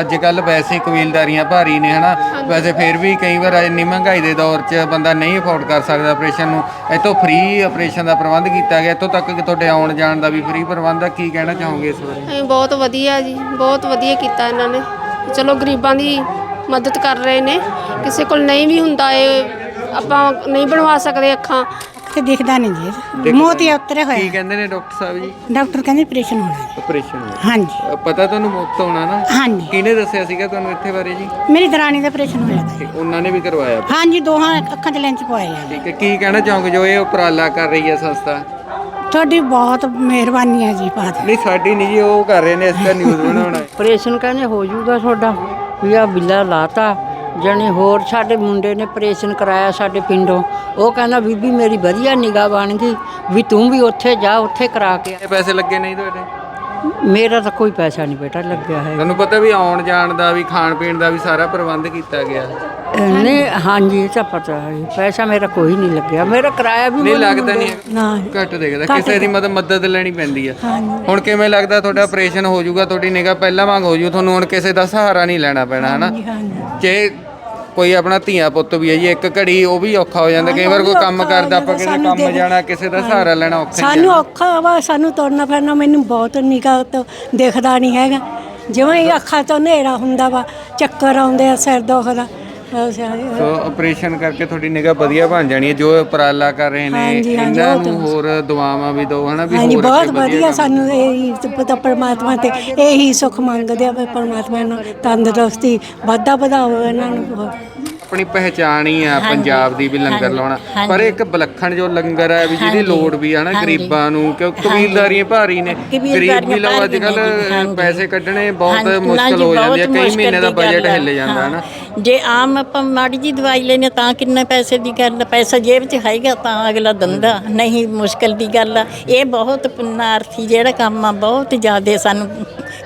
ਅੱਜ ਕੱਲ ਵੈਸੇ ਕਬੀਲਦਾਰੀਆਂ ਭਾਰੀ ਨੇ ਹਨਾ? ਵੈਸੇ ਫਿਰ ਵੀ ਕਈ ਵਾਰ ਇੰਨੀ ਮਹਿੰਗਾਈ ਦੇ ਦੌਰ 'ਚ ਬੰਦਾ ਨਹੀਂ ਅਫੋਰਡ ਕਰ ਸਕਦਾ ਆਪਰੇਸ਼ਨ ਨੂੰ। ਇੱਥੋਂ ਫ੍ਰੀ ਆਪਰੇਸ਼ਨ ਦਾ ਪ੍ਰਬੰਧ ਕੀਤਾ ਗਿਆ ਇੱਥੋਂ ਤੱਕ ਕਿ ਤੁਹਾਡੇ ਆਉਣ ਜਾਣ ਦਾ ਵੀ ਫ੍ਰੀ ਪ੍ਰਬੰਧ ਆ ਕੀ ਕਹਿਣਾ ਚਾਹੋਗੇ ਇਸ ਬਾਰੇ? ਇਹ ਬਹੁਤ ਵਧੀਆ ਜੀ ਬਹੁਤ ਵਧੀਆ ਕੀਤਾ ਇਹਨਾਂ ਨੇ। ਚਲੋ ਗਰੀਬਾਂ ਦੀ ਮਦਦ ਕਰ ਰਹੇ ਨੇ। ਕਿਸੇ ਕੋਲ ਨਹੀਂ ਵੀ ਹੁੰਦਾ ਇਹ ਆਪਾਂ ਨਹੀਂ ਬਣਵਾ ਸਕਦੇ ਅੱਖਾਂ। ਤੇ ਦਿਖਦਾ ਨਹੀਂ ਜੀ। ਮੋਤੀ ਉਤਰੇ ਕੀ ਹੋਏ ਕਹਿੰਦੇ ਨੇ ਡਾਕਟਰ ਸਾਹਿਬ ਜੀ? ਡਾਕਟਰ ਕਹਿੰਦੇ ਆਪਰੇਸ਼ਨ ਹੋਣਾ ਜੀ। ਆਪਰੇਸ਼ਨ ਹਾਂਜੀ। ਪਤਾ ਤੁਹਾਨੂੰ ਮੁਫਤ ਹੋਣਾ ਨਾ? ਹਾਂਜੀ। ਕਿਹਨੇ ਦੱਸਿਆ ਸੀਗਾ ਤੁਹਾਨੂੰ ਇੱਥੇ ਬਾਰੇ ਜੀ? ਮੇਰੀ ਦਰਾਣੀ ਦਾ ਆਪਰੇਸ਼ਨ ਹੋਇਆ ਤਾ ਤੇ ਉਹਨਾਂ ਨੇ ਵੀ ਕਰਵਾਇਆ? ਹਾਂਜੀ ਦੋਹਾਂ ਅੱਖਾਂ 'ਚ ਲੈਂਸ ਪਵਾਏ ਆ ਠੀਕ ਹੈ ਕੀ ਕਹਿਣਾ ਚਾਹੋਗੇ ਜੋ ਇਹ ਉਪਰਾਲਾ ਕਰ ਰਹੀ ਹੈ ਸੰਸਥਾ? ਤੁਹਾਡੀ ਬਹੁਤ ਮਿਹਰਬਾਨੀ ਹੈ ਜੀ ਬਾਤ। ਨਹੀਂ ਸਾਡੀ ਨਹੀਂ ਜੀ ਉਹ ਕਰ ਰਹੇ ਨੇ ਇਸ ਦਾ ਨਿਊਜ਼ ਬਣਾਉਣਾ ਹੈ। ਆਪਰੇਸ਼ਨ ਕਹਿੰਦੇ ਹੋ ਜਾਊਗਾ ਤੁਹਾਡਾ। ਵੀ ਆ ਬਿੱਲਾ ਲਾਤਾ। ਜਣੇ ਹੋਰ ਸਾਡੇ ਮੁੰਡੇ ਨੇ ਆਪਰੇਸ਼ਨ ਕਰਾਇਆ ਸਾਡੇ ਪਿੰਡੋਂ। ਉਹ ਕਹਿੰਦਾ ਬੀਬੀ ਮੇਰੀ ਵਧੀਆ ਨਿਗਾਹ ਬਣ ਗਈ। ਵੀ ਤੂੰ ਵੀ ਉੱਥੇ ਜਾ ਉੱਥੇ ਕਰਾ ਕੇ ਆ। ਇਹ ਪੈਸੇ ਲੱਗੇ ਨਹੀਂ ਤੁਹਾਡੇ? ਮੇਰਾ ਤਾਂ ਕੋਈ ਪੈਸਾ ਨਹੀਂ ਬੇਟਾ ਲੱਗਿਆ ਹੈ ਤੁਹਾਨੂੰ ਪਤਾ ਵੀ ਆਉਣ ਜਾਣ ਦਾ ਵੀ ਖਾਣ ਪੀਣ ਦਾ ਵੀ ਸਾਰਾ ਪ੍ਰਬੰਧ ਕੀਤਾ ਗਿਆ। ਨਹੀਂ ਹਾਂਜੀ ਇਹ ਤਾਂ ਪਤਾ ਹੈ। ਪੈਸਾ ਮੇਰਾ ਕੋਈ ਨਹੀਂ ਲੱਗਿਆ। ਮੇਰਾ ਕਿਰਾਇਆ ਵੀ ਨਹੀਂ ਲੱਗਦਾ ਨਹੀਂ ਨਾ। ਘੱਟ ਦੇਖਦਾ। ਕਿਸੇ ਦੀ ਮਦਦ ਮਦਦ ਲੈਣੀ ਪੈਂਦੀ ਆ। ਹੁਣ ਕਿਵੇਂ ਲੱਗਦਾ ਤੁਹਾਡਾ ਆਪਰੇਸ਼ਨ ਹੋ ਜਾਊਗਾ? ਤੁਹਾਡੀ ਨਿਗਾਹ ਪਹਿਲਾਂ ਵਾਂਗ ਹੋ ਜੂ। ਤੁਹਾਨੂੰ ਹੁਣ ਕਿਸੇ ਦਾ ਸਹਾਰਾ ਨਹੀਂ ਲੈਣਾ ਪੈਣਾ ਹਨਾ? ਜੇ ਕੋਈ ਆਪਣਾ ਧੀਆ ਪੁੱਤ ਵੀ ਹੈ ਜੀ ਇੱਕ ਘੜੀ ਉਹ ਵੀ ਔਖਾ ਹੋ ਜਾਂਦਾ ਕਈ ਵਾਰ ਕੋਈ ਕੰਮ ਕਰਦਾ ਆਪਾਂ ਕਿਸੇ ਕੰਮ ਜਾਣਾ ਕਿਸੇ ਦਾ ਸਹਾਰਾ ਲੈਣਾ ਔਖਾ ਸਾਨੂੰ ਔਖਾ ਵਾ ਸਾਨੂੰ ਤੁਰਨਾ ਫਿਰਨਾ ਮੈਨੂੰ ਬਹੁਤ ਨਿਗਾਹ ਤੋਂ ਦਿਖਦਾ ਨਹੀਂ ਹੈਗਾ। ਜਿਵੇਂ ਅੱਖਾਂ ਤੋਂ ਹਨੇਰਾ ਹੁੰਦਾ ਵਾ ਚੱਕਰ ਆਉਂਦੇ ਆ ਸਿਰ ਦੁਖਦਾ। ਬਸ ਸੋ ਆਪਰੇਸ਼ਨ ਕਰਕੇ ਤੁਹਾਡੀ ਨਿਗਾਹ ਵਧੀਆ ਬਣ ਜਾਣੀ ਹੈ ਜੋ ਉਪਰਾਲਾ ਕਰ ਰਹੇ ਨੇ ਹਾਂਜੀ, ਹਾਂਜੀ, ਇਹਨਾਂ ਉਹ ਤਾਂ- ਨੂੰ ਹੋਰ ਦੁਆਵਾਂ ਵੀ ਦਿਓ ਹਨਾ ਵੀ ਹਾਂਜੀ ਹੋਰ ਬਹੁਤ ਅੱਗੇ ਵਧੀਆ ਸਾਨੂੰ ਇਹੀ ਪਤਾ ਪਰਮਾਤਮਾ ਤੇ ਇਹੀ ਸੁੱਖ ਮੰਗਦੇ ਆ ਵੀ ਪਰਮਾਤਮਾ ਨੂੰ ਤੰਦਰੁਸਤੀ ਵਾਧਾ ਵਧਾਓ ਇਹਨਾਂ ਨੂੰ ਆਪਣੀ ਪਹਿਚਾਣ ਹੀ ਆ ਪੰਜਾਬ ਦੀ ਵੀ ਲੰਗਰ ਲਾਉਣਾ। ਪਰ ਇੱਕ ਵਿਲੱਖਣ ਜੋ ਲੰਗਰ ਹੈ ਵੀ ਜਿਹਦੀ ਲੋੜ ਵੀ ਆ ਨਾ ਗਰੀਬਾਂ ਨੂੰ ਕਿਉਂ ਕਬੀਲਦਾਰੀਆਂ ਭਾਰੀ ਨੇ। ਗਰੀਬ ਵੀ ਲਓ ਅੱਜ ਕੱਲ ਪੈਸੇ ਕੱਢਣੇ ਬਹੁਤ ਮੁਸ਼ਕਲ ਹੋ ਜਾਂਦੀ ਹੈ ਕਈ ਮਹੀਨੇ ਦਾ ਬਜਟ ਹਿੱਲ ਜਾਂਦਾ ਹੈ। ਨਾ ਜੇ ਆਮ ਆਪਾਂ ਮਾੜੀ ਜੀ ਦਵਾਈ ਲੈਨੇ ਤਾਂ ਕਿੰਨੇ ਪੈਸੇ ਦੀ ਗੱਲ ਪੈਸਾ ਜੇਬ 'ਚ ਹੈਗਾ ਤਾਂ ਅਗਲਾ ਦੰਦਾ। ਨਹੀਂ, ਮੁਸ਼ਕਲ ਦੀ ਗੱਲ ਆ। ਇਹ ਬਹੁਤ ਪੁੰਨਾਰਥੀ ਜਿਹੜਾ ਕੰਮ ਆ, ਬਹੁਤ ਜ਼ਿਆਦਾ ਸਾਨੂੰ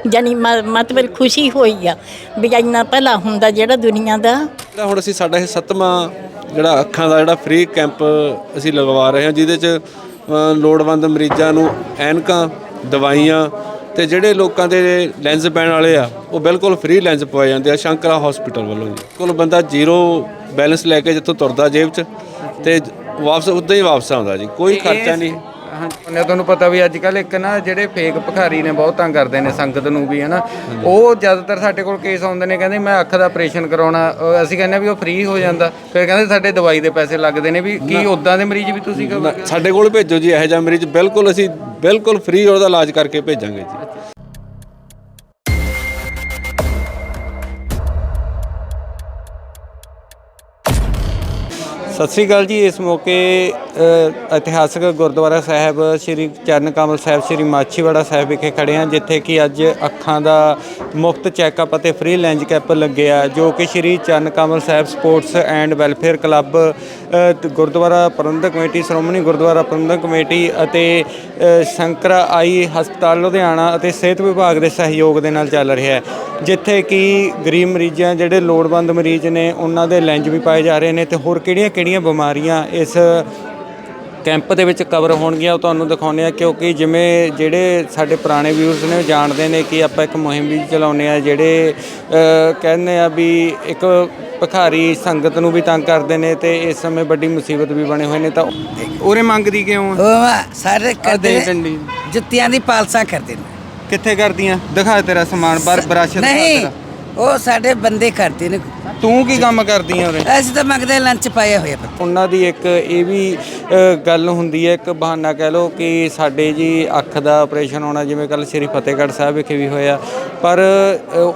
ਜਾਨੀ ਮ- ਮਤਲਬ ਖੁਸ਼ੀ ਹੋਈ ਆ ਵੀ ਇੰਨਾ ਭਲਾ ਹੁੰਦਾ ਜਿਹੜਾ ਦੁਨੀਆ ਦਾ। ਜਿਹੜਾ ਹੁਣ ਅਸੀਂ ਸਾਡਾ ਇਹ ਸੱਤਵਾਂ ਜਿਹੜਾ ਅੱਖਾਂ ਦਾ ਜਿਹੜਾ ਫ੍ਰੀ ਕੈਂਪ ਅਸੀਂ ਲਗਵਾ ਰਹੇ ਹਾਂ, ਜਿਹਦੇ 'ਚ ਲੋੜਵੰਦ ਮਰੀਜ਼ਾਂ ਨੂੰ ਐਨਕਾਂ, ਦਵਾਈਆਂ ਤੇ ਜਿਹੜੇ ਲੋਕਾਂ ਦੇ ਲੈਂਸ ਪੈਣ ਵਾਲੇ ਆ ਉਹ ਬਿਲਕੁਲ ਫ੍ਰੀ ਲੈਂਸ ਪਵਾਏ ਜਾਂਦੇ ਆ ਸ਼ੰਕਰਾ ਹਸਪੀਟਲ ਵੱਲੋਂ ਜੀ। ਕੋਲ ਬੰਦਾ ਜ਼ੀਰੋ ਬੈਲੈਂਸ ਲੈ ਕੇ ਜਿੱਥੋਂ ਤੁਰਦਾ ਜੇਬ 'ਚ ਤੇ ਵਾਪਸ ਉਦਾਂ ਹੀ ਵਾਪਸ ਆਉਂਦਾ ਜੀ ਕੋਈ ਖਰਚਾ ਨਹੀਂ। ਉਹਨੇ ਤੁਹਾਨੂੰ ਪਤਾ ਵੀ ਅੱਜ ਕੱਲ ਇੱਕ ਨਾ ਜਿਹੜੇ ਫੇਕ ਭਿਖਾਰੀ ਨੇ ਬਹੁਤ ਤੰਗ ਕਰਦੇ ਨੇ ਸੰਗਤ ਨੂੰ ਵੀ ਹਨਾ। ਉਹ ਜ਼ਿਆਦਾਤਰ ਸਾਡੇ ਕੋਲ ਕੇਸ ਆਉਂਦੇ ਨੇ ਕਹਿੰਦੇ ਮੈਂ ਅੱਖ ਦਾ ਆਪਰੇਸ਼ਨ ਕਰਾਉਣਾ। ਅਹ ਅਸੀਂ ਕਹਿੰਦੇ ਆ ਵੀ ਉਹ ਫ੍ਰੀ ਹੋ ਜਾਂਦਾ। ਫਿਰ ਕਹਿੰਦੇ ਸਾਡੇ ਦਵਾਈ ਦੇ ਪੈਸੇ ਲੱਗਦੇ ਨੇ ਵੀ ਕੀ ਉਦਾਂ ਦੇ ਮਰੀਜ਼ ਵੀ ਤੁਸੀਂ ਸਾਡੇ ਕੋਲ ਭੇਜੋ ਜੀ ਇਹੋ ਜਿਹਾ ਮਰੀਜ਼ ਬਿਲਕੁਲ ਅਸੀਂ ਬਿਲਕੁਲ ਫ੍ਰੀ ਉਹਦਾ ਇਲਾਜ ਕਰਕੇ ਭੇਜਾਂਗੇ ਜੀ। ਸਤਿ ਸ੍ਰੀ ਅਕਾਲ ਜੀ, ਇਸ ਮੌਕੇ ਇਤਿਹਾਸਕ ਗੁਰਦੁਆਰਾ ਸਾਹਿਬ ਸ੍ਰੀ ਚਰਨ ਕਮਲ ਸਾਹਿਬ, ਸ੍ਰੀ ਮਾਛੀਵਾੜਾ ਸਾਹਿਬ ਵਿਖੇ ਖੜੇ ਹਾਂ, ਜਿੱਥੇ ਕਿ ਅੱਜ ਅੱਖਾਂ ਦਾ ਮੁਫਤ ਚੈੱਕਅਪ ਅਤੇ ਫ੍ਰੀ ਲੈਂਜ ਕੈਂਪ ਲੱਗਿਆ ਜੋ ਕਿ Sri Charan Kamal Sahib sports and welfare club Gurdwara Prabandhak committee, Shiromani Gurdwara Prabandhak committee ਅਤੇ ਸ਼ੰਕਰਾ ਆਈ ਹਸਪਤਾਲ ਲੁਧਿਆਣਾ ਅਤੇ ਸਿਹਤ ਵਿਭਾਗ ਦੇ ਸਹਿਯੋਗ ਦੇ ਨਾਲ ਚੱਲ ਰਿਹਾ ਹੈ, ਜਿੱਥੇ ਕਿ ਗਰੀਬ ਮਰੀਜ਼ਾਂ, ਜਿਹੜੇ ਲੋੜਵੰਦ ਮਰੀਜ਼ ਨੇ, ਉਹਨਾਂ ਦੇ ਲੈਂਜ ਵੀ ਪਾਏ ਜਾ ਰਹੇ ਨੇ ਤੇ ਹੋਰ ਕਿਹੜੀਆਂ ਕਿਹੜੀਆਂ ਕਿਹੜੀਆਂ-ਕਿਹੜੀਆਂ ਬਿਮਾਰੀਆਂ ਇਸ ਕੈਂਪ ਦੇ ਵਿੱਚ ਕਵਰ ਹੋਣਗੀਆਂ ਉਹ ਤੁਹਾਨੂੰ ਦਿਖਾਉਂਦੇ ਆ ਕਿਉਂਕਿ ਜਿਵੇਂ ਜਿਹੜੇ ਸਾਡੇ ਪੁਰਾਣੇ ਵਿਊਅਰਸ ਨੇ ਉਹ ਜਾਣਦੇ ਨੇ ਕਿ ਆਪਾਂ ਇੱਕ ਮੁਹਿੰਮ ਵੀ ਚਲਾਉਂਦੇ ਆ ਜਿਹੜੇ ਕਹਿੰਦੇ ਆ ਵੀ ਇੱਕ ਭਿਖਾਰੀ ਸੰਗਤ ਨੂੰ ਵੀ ਤੰਗ ਕਰਦੇ ਨੇ ਤੇ ਇਸ ਸਮੇਂ ਵੱਡੀ ਮੁਸੀਬਤ ਵੀ ਬਣੇ ਹੋਏ ਨੇ ਤਾਂ ਉਰੇ ਮੰਗਦੀ ਕਿਉਂ ਆ ਸਾਰੇ ਕਰਦੇ। ਨੇ ਜੁੱਤੀਆਂ ਦੀ ਪਾਲਸਾਂ ਕਰਦੇ ਨੇ ਕਿੱਥੇ ਕਰਦੀਆਂ ਦਿਖਾ ਤੇਰਾ ਸਮਾਨ ਬਰ ਬਰਸ਼ ਨਹੀਂ। ਉਹ ਸਾਡੇ ਬੰਦੇ ਕਰਦੇ ਨੇ। ਤੂੰ ਕੀ ਕੰਮ ਕਰਦੀ ਆ ਉਰੇ? ਅਸੀਂ ਤਾਂ ਮੰਗਦੇ ਲੰਚ ਪਾਏ ਹੋਏ ਆ ਉਹਨਾਂ ਦੀ ਇੱਕ ਇਹ ਵੀ ਅ, ਗੱਲ ਹੁੰਦੀ ਹੈ ਇੱਕ ਬਹਾਨਾ ਕਹਿ ਲਓ ਕਿ ਸਾਡੇ ਜੀ ਅੱਖ ਦਾ ਆਪਰੇਸ਼ਨ ਹੋਣਾ ਜਿਵੇਂ ਕੱਲ ਸ੍ਰੀ ਫਤਿਹਗੜ੍ਹ ਸਾਹਿਬ ਵਿਖੇ ਵੀ ਹੋਇਆ ਪਰ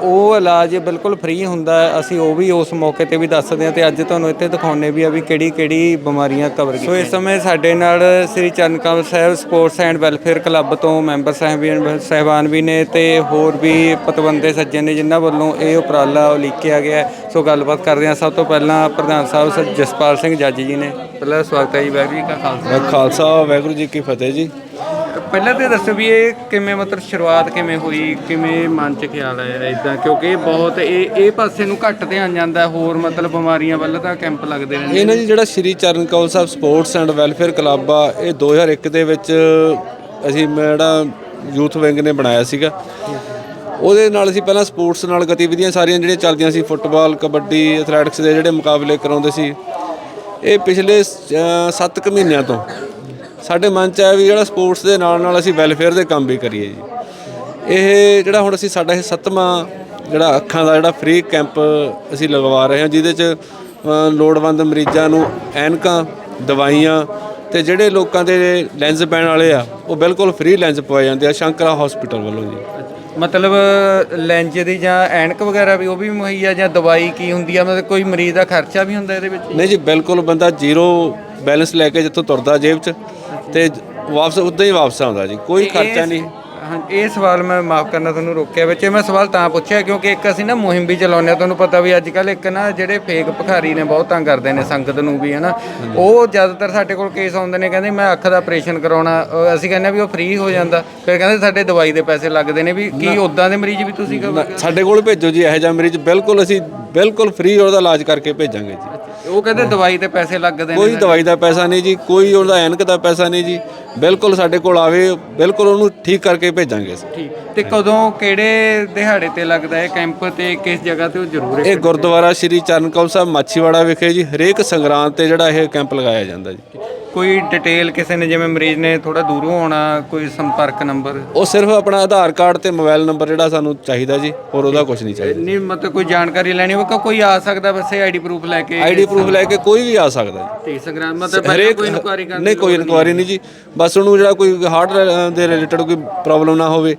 ਉਹ ਇਲਾਜ ਬਿਲਕੁਲ ਫ੍ਰੀ ਹੁੰਦਾ ਹੈ। ਅਸੀਂ ਉਹ ਵੀ ਉਸ ਮੌਕੇ ਤੇ ਵੀ ਦੱਸਦੇ ਹਾਂ ਤੇ ਅੱਜ ਤੁਹਾਨੂੰ ਇੱਥੇ ਦਿਖਾਉਣੇ ਵੀ ਆ ਵੀ ਕਿਹੜੀ ਕਿਹੜੀ ਬਿਮਾਰੀਆਂ ਕਵਰ ਕੀਤੀਆਂ ਸੋ ਇਸ ਸਮੇਂ ਸਾਡੇ ਨਾਲ Sri Charan Kamal Sahib sports and welfare club ਤੋਂ ਮੈਂਬਰ ਸਾਹਿਬਾਨ ਸਹਿਬਾਨ ਵੀ ਨੇ ਤੇ ਹੋਰ ਵੀ ਪਤਵੰਤੇ ਸੱਜਣ ਨੇ ਜਿਨ੍ਹਾਂ ਵੱਲੋਂ ਇਹ ਉਪਰਾਲਾ ਉਲੀਕਿਆ ਗਿਆ। ਸੋ ਗੱਲਬਾਤ ਕਰਦੇ ਹਾਂ। ਸਭ ਤੋਂ ਪਹਿਲਾਂ ਪ੍ਰਧਾਨ ਸਾਹਿਬ ਸ- ਜਸਪਾਲ ਸਿੰਘ ਜੱਜ ਜੀ ਨੇ। ਪਹਿਲਾਂ ਸਵਾਗਤ ਹੈ ਜੀ ਵਾਹਿਗੁਰੂ ਜੀ ਕਾ ਖਾਲਸਾ ਖਾਲਸਾ। ਵਾਹਿਗੁਰੂ ਜੀ ਕੀ ਫਤਿਹ ਜੀ। ਪਹਿਲਾਂ ਤੇ ਦੱਸੋ ਵੀ ਇਹ ਕਿਵੇਂ ਮਤਲਬ ਸ਼ੁਰੂਆਤ ਕਿਵੇਂ ਹੋਈ? ਕਿਵੇਂ ਮਨ ਚ ਖਿਆਲ ਆਇਆ ਇਦਾਂ ਕਿਉਂਕਿ ਇਹ ਬਹੁਤ ਇਹ ਇਹ ਪਾਸੇ ਨੂੰ ਘੱਟ ਧਿਆਨ ਜਾਂਦਾ ਹੋਰ ਮਤਲਬ ਬਿਮਾਰੀਆਂ ਵੱਲ ਤਾਂ ਕੈਂਪ ਲੱਗਦੇ ਰਹਿੰਦੇ ਇਹ ਨਾ ਜੀ ਜਿਹੜਾ Shri Charan Kaul Sahib sports and welfare club ਆ ਇਹ 2001 ਦੇ ਵਿੱਚ ਅਸੀਂ ਮੈਂ ਜਿਹੜਾ ਯੂਥ ਵਿੰਗ ਨੇ ਬਣਾਇਆ ਸੀਗਾ। ਉਹਦੇ ਨਾਲ ਅਸੀਂ ਪਹਿਲਾਂ ਸਪੋਰਟਸ ਨਾਲ ਗਤੀਵਿਧੀਆਂ ਸਾਰੀਆਂ ਜਿਹੜੀਆਂ ਚੱਲਦੀਆਂ ਸੀ ਫੁੱਟਬਾਲ ਕਬੱਡੀ ਐਥਲੈਟਿਕਸ ਦੇ ਜਿਹੜੇ ਮੁਕਾਬਲੇ ਕਰਾਉਂਦੇ ਸੀ। ਇਹ ਪਿਛਲੇ 7 ਕੁ ਮਹੀਨਿਆਂ ਤੋਂ ਸਾਡੇ ਮਨ ਚ ਆਇਆ ਵੀ ਜਿਹੜਾ ਸਪੋਰਟਸ ਦੇ ਨਾਲ ਨਾਲ ਅਸੀਂ ਵੈਲਫੇਅਰ ਦੇ ਕੰਮ ਵੀ ਕਰੀਏ ਜੀ। ਇਹ ਜਿਹੜਾ ਹੁਣ ਅਸੀਂ ਸਾਡਾ ਇਹ ਸੱਤਵਾਂ ਜਿਹੜਾ ਅੱਖਾਂ ਦਾ ਜਿਹੜਾ ਫ੍ਰੀ ਕੈਂਪ ਅਸੀਂ ਲਗਵਾ ਰਹੇ ਹਾਂ ਜਿਹਦੇ ਚ ਲੋੜਵੰਦ ਮਰੀਜ਼ਾਂ ਨੂੰ ਐਨਕਾਂ ਦਵਾਈਆਂ ਤੇ ਜਿਹੜੇ ਲੋਕਾਂ ਦੇ ਲੈਂਸ ਪੈਣ ਵਾਲੇ ਆ ਉਹ ਬਿਲਕੁਲ ਫ੍ਰੀ ਲੈਂਸ ਪਵਾਏ ਜਾਂਦੇ ਆ ਸ਼ੰਕਰਾ ਹਸਪੀਟਲ ਵੱਲੋਂ ਜੀ। ਮਤਲਬ ਲੈਂਜ ਦੀ ਜਾਂ ਐਨਕ ਵਗੈਰਾ ਵੀ ਉਹ ਵੀ ਮੁਹੱਈਆ ਜਾਂ ਦਵਾਈ ਕੀ ਹੁੰਦੀ ਆ? ਮਤਲਬ ਕੋਈ ਮਰੀਜ਼ ਦਾ ਖਰਚਾ ਵੀ ਹੁੰਦਾ ਇਹਦੇ ਵਿੱਚ? ਨਹੀਂ ਜੀ ਬਿਲਕੁਲ ਬੰਦਾ ਜ਼ੀਰੋ ਬੈਲੈਂਸ ਲੈ ਕੇ ਜਿੱਥੋਂ ਤੁਰਦਾ ਜੇਬ 'ਚ ਤੇ ਵਾਪਸ ਉਦਾਂ ਹੀ ਵਾਪਸ ਆਉਂਦਾ ਜੀ ਕੋਈ ਖਰਚਾ ਨਹੀਂ। ਹਾਂ ਇਹ ਸਵਾਲ ਮੈਂ ਮਾਫ ਕਰਨਾ ਤੁਹਾਨੂੰ ਰੋਕਿਆ ਵਿੱਚ ਮੈਂ ਸਵਾਲ ਤਾਂ ਪੁੱਛਿਆ ਕਿਉਂਕਿ ਇੱਕ ਅਸੀਂ ਨਾ ਮੁਹਿੰਮ ਵੀ ਚਲਾਉਂਦੇ ਹਾਂ ਤੁਹਾਨੂੰ ਪਤਾ ਵੀ ਅੱਜ ਕੱਲ ਇੱਕ ਨਾ ਜਿਹੜੇ ਫੇਕ ਭਿਖਾਰੀ ਨੇ ਬਹੁਤ ਤੰਗ ਕਰਦੇ ਨੇ ਸੰਗਤ ਨੂੰ ਵੀ ਹਨਾ। ਉਹ ਜ਼ਿਆਦਾਤਰ ਸਾਡੇ ਕੋਲ ਕੇਸ ਆਉਂਦੇ ਨੇ ਕਹਿੰਦੇ ਮੈਂ ਅੱਖ ਦਾ ਆਪਰੇਸ਼ਨ ਕਰਾਉਣਾ ਅਹ ਅਸੀਂ ਕਹਿੰਦੇ ਆ ਵੀ ਉਹ ਫ੍ਰੀ ਹੋ ਜਾਂਦਾ ਫਿਰ ਕਹਿੰਦੇ ਸਾਡੇ ਦਵਾਈ ਦੇ ਪੈਸੇ ਲੱਗਦੇ ਨੇ ਵੀ ਕੀ ਉਦਾਂ ਦੇ ਮਰੀਜ਼ ਵੀ ਤੁਸੀਂ ਕਹੋ ਸਾਡੇ ਕੋਲ ਭੇਜੋ ਜੀ ਇਹੋ ਜਿਹਾ ਮਰੀਜ਼ ਬਿਲਕੁਲ ਅਸੀਂ ਬਿਲਕੁਲ ਫ੍ਰੀ ਉਹਦਾ ਇਲਾਜ ਕਰਕੇ ਭੇਜਾਂਗੇ ਜੀ। ਉਹ ਕਹਿੰਦੇ ਦਵਾਈ ਤੇ ਪੈਸੇ ਲੱਗਦੇ ਨੇ ਕੋਈ ਦਵਾਈ ਦਾ ਪੈਸਾ ਨਹੀਂ ਜੀ ਕੋਈ ਉਹਦਾ ਐਨਕ ਦਾ ਪੈਸਾ ਨਹੀਂ ਜੀ। ਬਿਲਕੁਲ ਸਾਡੇ ਕੋਲ ਆਵੇ ਬਿਲਕੁਲ ਉਹਨੂੰ ਠੀਕ ਕਰਕੇ ਭੇਜਾਂਗੇ ਅਸੀਂ। ਠੀਕ। ਤੇ ਕਦੋਂ ਕਿਹੜੇ ਦਿਹਾੜੇ ਤੇ ਲੱਗਦਾ ਹੈ ਕੈਂਪ ਤੇ ਕਿਸ ਜਗ੍ਹਾ ਤੇ ਉਹ ਜ਼ਰੂਰ ਇਹ ਗੁਰਦੁਆਰਾ ਸ੍ਰੀ ਚਰਨ ਕੌਲ ਸਾਹਿਬ ਮਾਛੀਵਾੜਾ ਵਿਖੇ ਜੀ ਹਰੇਕ ਸੰਗਰਾਂਦ ਤੇ ਜਿਹੜਾ ਇਹ ਕੈਂਪ ਲਗਾਇਆ ਜਾਂਦਾ ਜੀ। ਕੋਈ ਡਿਟੇਲ ਕਿਸੇ ਨੇ ਜਿਵੇਂ ਮਰੀਜ਼ ਨੇ ਥੋੜਾ ਦੂਰੋਂ ਆਉਣਾ ਕੋਈ ਸੰਪਰਕ ਨੰਬਰ ਉਹ ਸਿਰਫ ਆਪਣਾ ਆਧਾਰ ਕਾਰਡ ਤੇ ਮੋਬਾਈਲ ਨੰਬਰ ਜਿਹੜਾ ਸਾਨੂੰ ਚਾਹੀਦਾ ਜੀ ਹੋਰ ਉਹਦਾ ਕੁਝ ਨਹੀਂ ਚਾਹੀਦਾ। ਨਹੀਂ ਮਤਲਬ ਕੋਈ ਜਾਣਕਾਰੀ ਲੈਣੀ ਹੋਵੇ ਕੋਈ ਆ ਸਕਦਾ ਵੈਸੇ ਆਈਡੀ ਪ੍ਰੂਫ ਲੈ ਕੇ ਆਈਡੀ ਪ੍ਰੂਫ ਲੈ ਕੇ ਕੋਈ ਵੀ ਆ ਸਕਦਾ ਜੀ। ਤੇ ਸੰਗਰਾਮ ਮਤਲਬ ਪਹਿਲਾਂ ਕੋਈ ਇਨਕੁਆਰੀ ਕਰਨ ਨਹੀਂ ਕੋਈ ਇਨਕੁਆਰੀ ਨਹੀਂ। ਜੀ। ਬਸ ਉਹਨੂੰ ਜਿਹੜਾ ਕੋਈ ਹਾਰਟ ਦੇ ਰਿਲੇਟਡ ਕੋਈ ਪ੍ਰੋਬਲਮ ਨਾ ਹੋਵੇ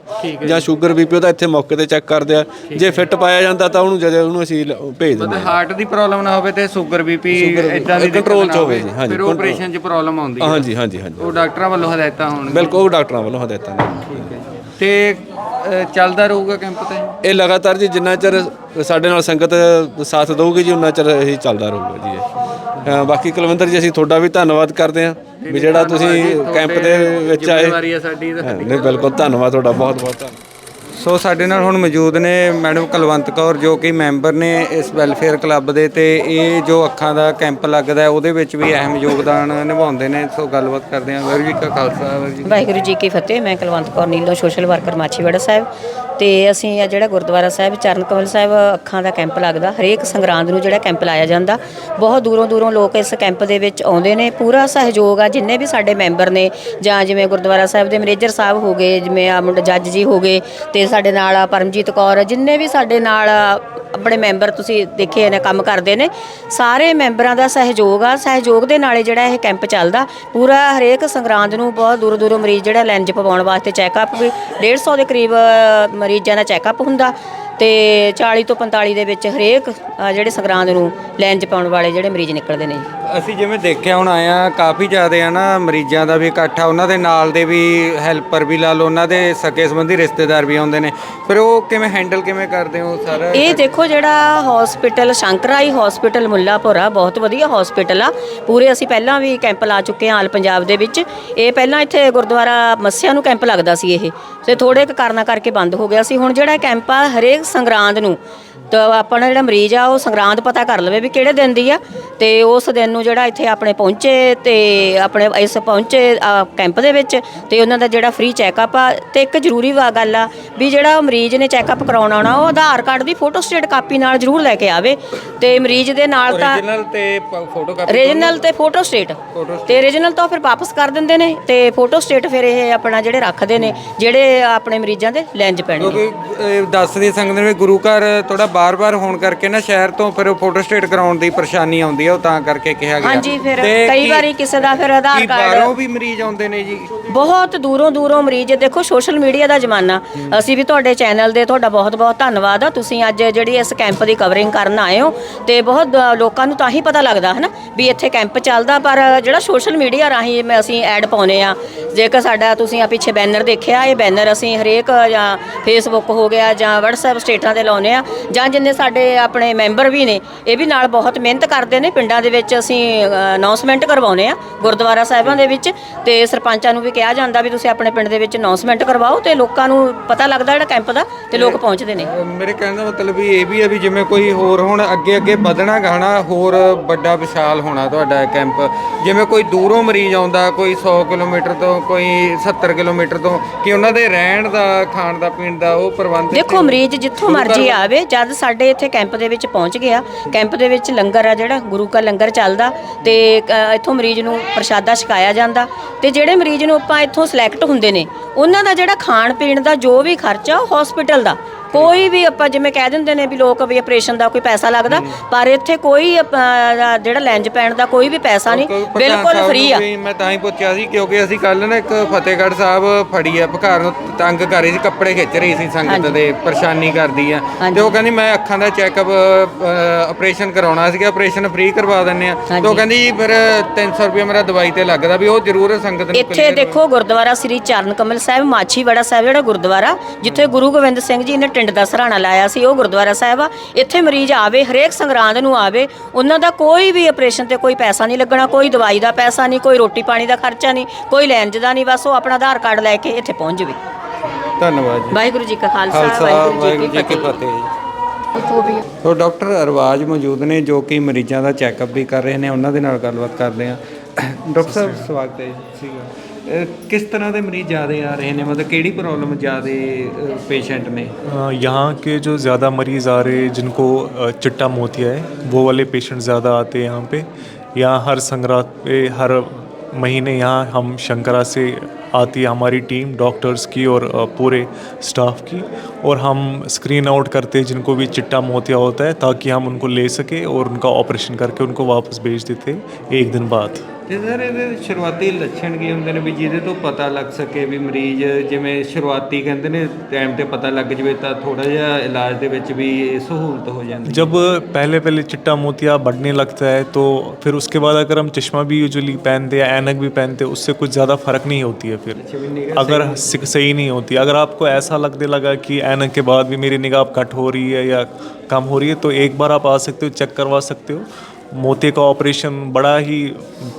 ਜਾਂ ਸ਼ੂਗਰ ਬੀਪੀ ਉਹਦਾ ਇੱਥੇ ਮੌਕੇ ਤੇ ਚੈੱਕ ਕਰਦੇ ਆ। ਜੇ ਫਿੱਟ ਪਾਇਆ ਜਾਂਦਾ ਤਾਂ ਉਹਨੂੰ ਜਦੋਂ ਉਹਨੂੰ ਅਸੀਂ ਭੇਜ ਦਿੰਦੇ ਮਤਲਬ ਹਾਰਟ ਦੀ ਪ੍ਰੋਬਲਮ ਨਾ ਹੋਵੇ ਤੇ ਸ਼ੂਗਰ ਬੀਪੀ ਇਦਾਂ ਦੀ ਨਾ ਚ ਹੋਵੇ। ਜੀ, ਹਾਂਜੀ, ਫਿਰ। ਆਪਰੇਸ਼ਨ 'ਚ ਪ੍ਰੋਬਲਮ ਆਉਂਦੀ ਹਾਂ। ਹੈ ਹਾਂਜੀ ਹਾਂਜੀ ਹਾਂਜੀ। ਉਹ ਡਾਕਟਰਾਂ ਵੱਲੋਂ ਹਦਾਇਤਾਂ ਹੋਣਗੀਆਂ। ਬਿਲਕੁਲ ਉਹ ਡਾਕਟਰਾਂ ਵੱਲੋਂ ਹਦਾਇਤਾਂ ਨੇ। ਤੇ ਅ, ਚੱਲਦਾ ਰਹੂਗਾ ਕੈਂਪ ਤੇ ਇਹ? ਲਗਾਤਾਰ ਜੀ ਜਿੰਨਾ ਚਿਰ ਸਾਡੇ ਨਾਲ ਸੰਗਤ ਸਾਥ ਦਊਗੀ ਜੀ ਉਨਾ ਚਿਰ ਇਹ ਚੱਲਦਾ ਰਹੂਗਾ ਜੀ ਇਹ। ਬਾਕੀ ਕੁਲਵੰਦਰ ਜੀ ਅਸੀਂ ਤੁਹਾਡਾ ਵੀ ਧੰਨਵਾਦ ਕਰਦੇ ਹਾਂ ਵੀ ਜਿਹੜਾ ਤੁਸੀਂ ਕੈਂਪ ਦੇ ਵਿੱਚ ਆਏ। ਜ਼ਿੰਮੇਵਾਰੀ ਹੈ ਸਾਡੀ ਤਾਂ। ਹਾਂ, ਨਹੀਂ ਬਿਲਕੁਲ ਧੰਨਵਾਦ ਤੁਹਾਡਾ ਬਹੁਤ ਬਹੁਤ ਧੰਨਵਾਦ। ਸੋ ਸਾਡੇ ਨਾਲ ਹੁਣ ਮੌਜੂਦ ਨੇ ਮੈਡਮ ਕੁਲਵੰਤ ਕੌਰ, ਜੋ ਕਿ ਮੈਂਬਰ ਨੇ ਇਸ ਵੈਲਫੇਅਰ ਕਲੱਬ ਦੇ ਤੇ ਇਹ ਜੋ ਅੱਖਾਂ ਦਾ ਕੈਂਪ ਲੱਗਦਾ ਉਹਦੇ ਵਿੱਚ ਵੀ ਅਹਿਮ ਯੋਗਦਾਨ ਨਿਭਾਉਂਦੇ ਨੇ। ਸੋ ਗੱਲਬਾਤ ਕਰਦੇ ਹਾਂ। ਵਾਹਿਗੁਰੂ ਜੀ ਕਾ ਖਾਲਸਾ, ਵਾਹਿਗੁਰੂ ਜੀ ਵਾਹਿਗੁਰੂ ਜੀ ਕੀ ਫਤਿਹ। ਮੈਂ ਕੁਲਵੰਤ ਕੌਰ, ਨੀਲੋ ਸੋਸ਼ਲ ਵਰਕਰ ਮਾਛੀਵਾੜਾ ਸਾਹਿਬ। ਤੇ ਅਸੀਂ ਆ ਜਿਹੜਾ ਗੁਰਦੁਆਰਾ ਸਾਹਿਬ ਚਰਨ ਕਮਲ ਸਾਹਿਬ, ਅੱਖਾਂ ਦਾ ਕੈਂਪ ਲੱਗਦਾ। ਹਰੇਕ ਸੰਗਰਾਂਦ ਨੂੰ ਜਿਹੜਾ ਕੈਂਪ ਲਾਇਆ ਜਾਂਦਾ। ਬਹੁਤ ਦੂਰੋਂ ਦੂਰੋਂ ਲੋਕ ਇਸ ਕੈਂਪ ਦੇ ਵਿੱਚ ਆਉਂਦੇ ਨੇ। ਪੂਰਾ ਸਹਿਯੋਗ ਆ ਜਿੰਨੇ ਵੀ ਸਾਡੇ ਮੈਂਬਰ ਨੇ, ਜਾਂ ਜਿਵੇਂ ਗੁਰਦੁਆਰਾ ਸਾਹਿਬ ਦੇ ਮੈਨੇਜਰ ਸਾਹਿਬ ਹੋ ਗਏ, ਜਿਵੇਂ ਆ ਮੁੰਡਾ ਜੱਜ ਜੀ ਹੋ ਗਏ, ਤੇ ਸਾਡੇ ਨਾਲ ਆ, ਪਰਮਜੀਤ ਕੌਰ, ਜਿੰਨੇ ਵੀ ਸਾਡੇ ਨਾਲ ਆਪਣੇ ਮੈਂਬਰ ਤੁਸੀਂ ਦੇਖੇ ਨੇ, ਕੰਮ ਕਰਦੇ ਨੇ, ਸਾਰੇ ਮੈਂਬਰਾਂ ਦਾ ਸਹਿਯੋਗ ਆ। ਸਹਿਯੋਗ ਦੇ ਨਾਲੇ ਜਿਹੜਾ ਇਹ ਕੈਂਪ ਚੱਲਦਾ। ਪੂਰਾ ਹਰੇਕ ਸੰਗਰਾਂਦ ਨੂੰ ਬਹੁਤ ਦੂਰੋਂ ਦੂਰੋਂ ਮਰੀਜ਼ ਜਿਹੜਾ ਲੈਂਜ ਪਵਾਉਣ ਵਾਸਤੇ ਚੈੱਕਅਪ ਵੀ 150 ਦੇ ਕਰੀਬ ਮਰੀਜ਼ਾਂ ਦਾ ਚੈੱਕਅਪ ਹੁੰਦਾ। ਤੇ 40 ਤੋਂ 45 ਦੇ ਵਿੱਚ ਹਰੇਕ ਅ, ਜਿਹੜੇ ਸੰਗਰਾਂਦ ਨੂੰ ਲੈਂਜ ਪਾਉਣ ਵਾਲੇ ਜਿਹੜੇ ਮਰੀਜ਼ ਨਿਕਲਦੇ ਨੇ। ਅਸੀਂ ਜਿਵੇਂ ਦੇਖਿਆ ਹੁਣ ਆਇਆ ਕਾਫੀ ਜ਼ਿਆਦਾ ਆ ਨਾ ਮਰੀਜ਼ਾਂ ਦਾ ਵੀ ਇਕੱਠ ਆ ਉਹਨਾਂ ਦੇ ਨਾਲ ਦੇ ਵੀ ਹੈਲਪਰ ਵੀ ਲਾ ਲਓ ਉਹਨਾਂ ਦੇ ਸਕੇ ਸੰਬੰਧੀ ਰਿਸ਼ਤੇਦਾਰ ਵੀ ਆਉਂਦੇ ਨੇ। ਫਿਰ ਉਹ ਕਿਵੇਂ ਹੈਂਡਲ ਕਿਵੇਂ ਕਰਦੇ ਹੋ ਸਾਰਾ? ਇਹ ਦੇਖੋ ਜਿਹੜਾ ਹਸਪੀਟਲ ਸ਼ੰਕਰਾਈ ਹਸਪੀਟਲ ਮੁੱਲਾਪੁਰ ਆ ਬਹੁਤ ਵਧੀਆ ਹਸਪੀਟਲ ਆ। ਪੂਰੇ ਅਸੀਂ ਪਹਿਲਾਂ ਵੀ ਕੈਂਪ ਲਾ ਚੁੱਕੇ ਹਾਂ ਆਲ ਪੰਜਾਬ ਦੇ ਵਿੱਚ। ਇਹ ਪਹਿਲਾਂ ਇੱਥੇ ਗੁਰਦੁਆਰਾ ਮੱਸਿਆ ਨੂੰ ਕੈਂਪ ਲੱਗਦਾ ਸੀ ਇਹ। ਤੇ ਥੋੜੇ ਕੁ ਕਾਰਨਾਂ ਕਰਕੇ ਬੰਦ ਹੋ ਗਿਆ ਸੀ। ਹੁਣ ਜਿਹੜਾ ਕੈਂਪ ਆ ਹਰੇਕ ਸੰਗਰਾਂਦ ਨੂੰ। ਤਾਂ ਆਪਣਾ ਜਿਹੜਾ ਮਰੀਜ਼ ਆ ਉਹ ਸੰਗਰਾਂਦ ਪਤਾ ਕਰ ਲਵੇ ਵੀ ਕਿਹੜੇ ਦਿਨ ਦੀ ਆ ਤੇ ਉਸ ਦਿਨ ਨੂੰ ਜਿਹੜਾ ਇੱਥੇ ਆਪਣੇ ਪਹੁੰਚੇ ਤੇ ਆਪਣੇ ਇਸ ਪਹੁੰਚੇ ਕੈਂਪ ਦੇ ਵਿੱਚ ਤੇ ਉਹਨਾਂ ਦਾ ਜਿਹੜਾ ਫ੍ਰੀ ਚੈੱਕਅਪ ਆ ਤੇ ਇੱਕ ਜ਼ਰੂਰੀ ਵਾ ਗੱਲ ਆ ਵੀ ਜਿਹੜਾ ਮਰੀਜ਼ ਨੇ ਚੈੱਕਅਪ ਕਰਾਉਣ ਆਉਣਾ ਉਹ ਆਧਾਰ ਕਾਰਡ ਦੀ ਫੋਟੋ ਸਟੇਟ ਕਾਪੀ ਨਾਲ ਜ਼ਰੂਰ ਲੈ ਕੇ ਆਵੇ ਤੇ ਮਰੀਜ਼ ਦੇ ਨਾਲ ਤਾਂ ਓਰੀਜਨਲ ਤੇ ਫੋਟੋ ਕਾਪੀ ਰੀਜਨਲ ਤੇ ਫੋਟੋ ਸਟੇਟ ਤੇ ਰੀਜਨਲ ਤਾਂ ਫਿਰ ਵਾਪਸ ਕਰ ਦਿੰਦੇ ਨੇ ਤੇ ਫੋਟੋ ਸਟੇਟ ਫਿਰ ਇਹ ਆਪਣਾ ਜਿਹੜੇ ਰੱਖਦੇ ਨੇ ਜਿਹੜੇ ਆਪਣੇ ਮਰੀਜ਼ਾਂ ਦੇ ਲੈਂਜ ਪੈਣੇ ਨੇ ਕਿਉਂਕਿ ਦੱਸਦੀ ਸੰਗਤ ਨੇ ਵੀ ਗੁਰੂ ਘਰ ਥੋੜਾ ਬਾਰ-ਬਾਰ ਹੋਣ ਕਰਕੇ ਨਾ ਸ਼ਹਿਰ ਤੋਂ ਫਿਰ ਉਹ ਫੋਟੋ ਸਟੇਟ ਕਰਾਉਣ ਦੀ ਪਰੇਸ਼ਾਨੀ ਆਉਂਦੀ ਹੈ ਉਹ ਤਾਂ ਕਰਕੇ ਕਿਹਾ ਗਿਆ। ਹਾਂਜੀ ਫਿਰ ਤੇ ਕਈ ਕੀ- ਵਾਰੀ ਕਿਸੇ ਦਾ ਫਿਰ ਆਧਾਰ ਕੀ ਕਾਰਡ ਬਾਹਰੋਂ ਵੀ ਮਰੀਜ਼ ਆਉਂਦੇ ਨੇ ਜੀ? ਬਹੁਤ ਦੂਰੋਂ ਦੂਰੋਂ ਮਰੀਜ਼ ਦੇਖੋ ਸੋਸ਼ਲ ਮੀਡੀਆ ਦਾ ਜ਼ਮਾਨਾ। ਅਸੀਂ ਵੀ ਤੁਹਾਡੇ ਚੈਨਲ ਦੇ ਤੁਹਾਡਾ ਬਹੁਤ ਬਹੁਤ ਧੰਨਵਾਦ ਆ। ਤੁਸੀਂ ਅੱਜ ਜਿਹੜੀ ਇਸ ਕੈਂਪ ਦੀ ਕਵਰਿੰਗ ਕਰਨ ਆਏ ਹੋ ਤੇ ਬਹੁਤ ਅ, ਲੋਕਾਂ ਨੂੰ ਤਾਂ ਹੀ ਪਤਾ ਲੱਗਦਾ ਹੈ ਨਾ ਵੀ ਇੱਥੇ ਕੈਂਪ ਚੱਲਦਾ ਪਰ ਜਿਹੜਾ ਸੋਸ਼ਲ ਮੀਡੀਆ ਰਾਹੀਂ ਮੈਂ ਅਸੀਂ ਐਡ ਪਾਉਨੇ ਆ ਜੇਕਰ ਸਾਡਾ ਤੁਸੀਂ ਆ ਪਿੱਛੇ ਬੈਨਰ ਦੇਖਿਆ ਇਹ ਬੈਨਰ ਅਸੀਂ ਹਰੇਕ ਜਾਂ ਫੇਸਬੁੱਕ ਹੋ ਗਿਆ ਜਾਂ WhatsApp ਸਟੇਟਾਂ ਤੇ ਲਾਉਨੇ ਆ ਜਾਂ ਜਾਂ ਜਿੰਨੇ ਸਾਡੇ ਆਪਣੇ ਮੈਂਬਰ ਵੀ ਨੇ ਇਹ ਵੀ ਨਾਲ ਬਹੁਤ ਮਿਹਨਤ ਕਰਦੇ ਨੇ। ਪਿੰਡਾਂ ਦੇ ਵਿੱਚ ਅਸੀਂ ਅਨਾਉਂਸਮੈਂਟ ਕਰਵਾਉਨੇ ਆ ਗੁਰਦੁਆਰਾ ਸਾਹਿਬਾਂ ਦੇ ਵਿੱਚ ਤੇ ਸਰਪੰਚਾਂ ਨੂੰ ਵੀ ਕਿਹਾ ਜਾਂਦਾ ਵੀ ਤੁਸੀਂ ਆਪਣੇ ਪਿੰਡ ਦੇ ਵਿੱਚ ਅਨਾਉਂਸਮੈਂਟ ਕਰਵਾਓ ਤੇ ਲੋਕਾਂ ਨੂੰ ਪਤਾ ਲੱਗਦਾ ਜਿਹੜਾ ਕੈਂਪ ਦਾ ਤੇ ਲੋਕ ਪਹੁੰਚਦੇ ਨੇ। ਮੇਰੇ ਕਹਿਣ ਦਾ ਮਤਲਬ ਵੀ ਇਹ ਵੀ ਹੈ ਵੀ ਜਿਵੇਂ ਕੋਈ ਹੋਰ ਹੁਣ ਅੱਗੇ ਅੱਗੇ ਵਧਣਾ ਗਾਣਾ ਹੋਰ ਵੱਡਾ ਵਿਸ਼ਾਲ ਹੋਣਾ ਤੁਹਾਡਾ ਕੈਂਪ ਜਿਵੇਂ ਕੋਈ ਦੂਰੋਂ ਮਰੀਜ਼ ਆਉਂਦਾ ਕੋਈ 100 ਕਿਲੋਮੀਟਰ ਤੋਂ ਕੋਈ 70 ਕਿਲੋਮੀਟਰ ਤੋਂ ਕਿ ਉਹਨਾਂ ਦੇ ਰਹਿਣ ਦਾ ਖਾਣ ਦਾ ਪੀਣ ਦਾ ਉਹ ਪ੍ਰਬੰਧ ਦੇਖੋ ਮਰੀਜ਼ ਜਿੱਥੋਂ ਮਰਜ਼ੀ ਆਵੇ ਜਦ ਸਾਡੇ ਇੱਥੇ ਕੈਂਪ ਦੇ ਵਿੱਚ ਪਹੁੰਚ ਗਿਆ ਕੈਂਪ ਦੇ ਵਿੱਚ ਲੰਗਰ ਆ ਜਿਹੜਾ, ਗੁਰੂ ਕਾ ਲੰਗਰ ਚੱਲਦਾ ਤੇ ਇੱਥੋਂ ਮਰੀਜ਼ ਨੂੰ ਪ੍ਰਸ਼ਾਦਾ ਛਕਾਇਆ ਜਾਂਦਾ ਤੇ ਜਿਹੜੇ ਮਰੀਜ਼ ਨੂੰ ਆਪਾਂ ਇੱਥੋਂ ਸਿਲੈਕਟ ਹੁੰਦੇ ਨੇ, ਉਹਨਾਂ ਦਾ ਜਿਹੜਾ ਖਾਣ ਪੀਣ ਦਾ ਜੋ ਵੀ ਖਰਚਾ ਉਹ ਹਸਪੀਟਲ ਦਾ। ਕੋਈ ਵੀ ਆਪਾਂ ਜਿਵੇਂ ਕਹਿ ਦਿੰਦੇ ਨੇ ਵੀ ਲੋਕ ਵੀ ਆਪਰੇਸ਼ਨ ਦਾ ਕੋਈ ਪੈਸਾ ਲੱਗਦਾ ਪਰ ਇੱਥੇ ਕੋਈ ਜਿਹੜਾ ਲੈਂਜ ਪੈਣ ਦਾ ਕੋਈ ਵੀ ਪੈਸਾ ਨਹੀਂ ਕੋਈ ਪ੍ਰਧਾਨ ਬਿਲਕੁਲ ਸਾਹਿਬ ਫ੍ਰੀ ਨੂੰ ਆ ਵੀ ਮੈਂ ਤਾਂ ਹੀ ਪੁੱਛਿਆ ਸੀ ਕਿਉਂਕਿ ਅਸੀਂ ਕੱਲ ਨਾ ਇੱਕ ਫਤਿਹਗੜ੍ਹ ਸਾਹਿਬ ਫੜੀ ਆ ਭਕਾਰ ਨੂੰ ਤੰਗ ਕਰ ਰਹੀ ਸੀ ਕੱਪੜੇ ਖਿੱਚ ਰਹੀ ਸੀ ਸੰਗਤ ਦੇ ਪਰੇਸ਼ਾਨੀ ਕਰਦੀ ਆ। ਤੇ ਉਹ ਕਹਿੰਦੀ ਮੈਂ ਅੱਖਾਂ ਦਾ ਚੈੱਕਅਪ ਆਪਰੇਸ਼ਨ ਕਰਾਉਣਾ ਸੀਗਾ ਆਪਰੇਸ਼ਨ ਫ੍ਰੀ ਕਰਵਾ ਦਿੰਨੇ ਆ। ਤੇ ਉਹ ਕਹਿੰਦੀ ਜੀ ਫਿਰ 300 ਰੁਪਏ ਮੇਰਾ ਦਵਾਈ ਤੇ ਲੱਗਦਾ ਵੀ ਉਹ ਜ਼ਰੂਰ ਸੰਗਤ ਨੂੰ ਇੱਥੇ ਦੇਖੋ ਗੁਰਦੁਆਰਾ ਸ੍ਰੀ ਚਰਨ ਕਮਲ ਸਾਹਿਬ ਮਾਛੀਵਾੜਾ ਸਾਹਿਬ ਜਿਹੜਾ ਗੁਰਦੁਆਰਾ ਜਿੱਥੇ ਗੁਰੂ ਗੋਬਿੰਦ ਸਿੰਘ ਜੀ ਨੇ ਟਿੰਡ ਦਾ ਸਰਾਣਾ ਲਾਇਆ ਸੀ ਉਹ ਗੁਰਦੁਆਰਾ ਸਾਹਿਬ ਆ। ਇੱਥੇ ਮਰੀਜ਼ ਆਵੇ ਹਰੇਕ ਸੰਗਰਾਂਦ ਨੂੰ ਆਵੇ ਉਹਨਾਂ ਦਾ ਕੋਈ ਵੀ ਆਪਰੇਸ਼ਨ ਤੇ ਕੋਈ ਪੈਸਾ ਨਹੀਂ ਲੱਗਣਾ ਕੋਈ ਦਵਾਈ ਦਾ ਪੈਸਾ ਨਹੀਂ ਕੋਈ ਰੋਟੀ ਪਾਣੀ ਦਾ ਖਰਚਾ ਨਹੀਂ ਕੋਈ ਲੈਂਜ ਦਾ ਨਹੀਂ ਬਸ ਉਹ ਆਪਣਾ ਆਧਾਰ ਕਾਰਡ ਲੈ ਕੇ ਇੱਥੇ ਪਹੁੰਚ ਜਾਵੇ। ਧੰਨਵਾਦ ਜੀ। ਵਾਹਿਗੁਰੂ ਜੀ ਕਾ ਖਾਲਸਾ ਖਾਲਸਾ ਵਾਹਿਗੁਰੂ ਜੀ ਕੀ ਫਤਿਹ। ਜੀ। ਸੋ ਡਾਕਟਰ ਅਰਵਾਜ ਮੌਜੂਦ ਨੇ ਜੋ ਕਿ ਮਰੀਜ਼ਾਂ ਦਾ ਚੈੱਕਅਪ ਵੀ ਕਰ ਰਹੇ ਨੇ ਉਹਨਾਂ ਦੇ ਨਾਲ ਗੱਲਬਾਤ ਕਰਦੇ ਆ ਡਾਕਟਰ ਸਾਹਿਬ ਸਵਾਗਤ ਹੈ ਜੀ। ਕਿਸ तरह के मरीज ज़्यादा आ रहे हैं मतलब केड़ी प्रॉब्लम ज़्यादा पेशेंट ने यहाँ के जो ज़्यादा मरीज़ आ रहे जिनको चिट्टा मोतिया है वो वाले पेशेंट ज़्यादा आते हैं यहाँ पे यहाँ हर संग्रात पे हर महीने यहाँ हम शंकरा से आती है हमारी टीम डॉक्टर्स की और पूरे स्टाफ की और हम स्क्रीन आउट करते हैं जिनको भी चिट्टा मोतिया होता है ताकि हम उनको ले सके और उनका ऑपरेशन करके उनको वापस भेज देते एक दिन बाद ਤੇ ਸਰ ਇਹਦੇ ਸ਼ੁਰੂਆਤੀ ਲੱਛਣ ਕੀ ਹੁੰਦੇ ਨੇ ਵੀ ਜਿਹਦੇ ਤੋਂ ਪਤਾ ਲੱਗ ਸਕੇ ਵੀ ਮਰੀਜ਼ ਜਿਵੇਂ ਸ਼ੁਰੂਆਤੀ ਕਹਿੰਦੇ ਨੇ ਟਾਈਮ ਤੇ ਪਤਾ ਲੱਗ ਜਵੇ ਤਾਂ ਥੋੜਾ ਜਿਹਾ ਇਲਾਜ ਦੇ ਵਿੱਚ ਵੀ ਸਹੂਲਤ ਹੋ ਜਾਂਦੀ जब पहले पहले चिट्टा मोतिया बढ़ने लगता है तो फिर उसके बाद अगर हम चश्मा भी यूजुअली पहनते हैं ऐनक भी पहनते हैं उससे कुछ ज़्यादा फ़र्क नहीं होती है फिर अगर सिक- सही नहीं होती अगर आपको ऐसा लगने लगा कि ऐनक के बाद भी मेरी निगाह कट हो रही है या कम हो रही है तो एक बार आप आ सकते हो चेक करवा सकते हो मोतिये का ऑपरेशन बड़ा ही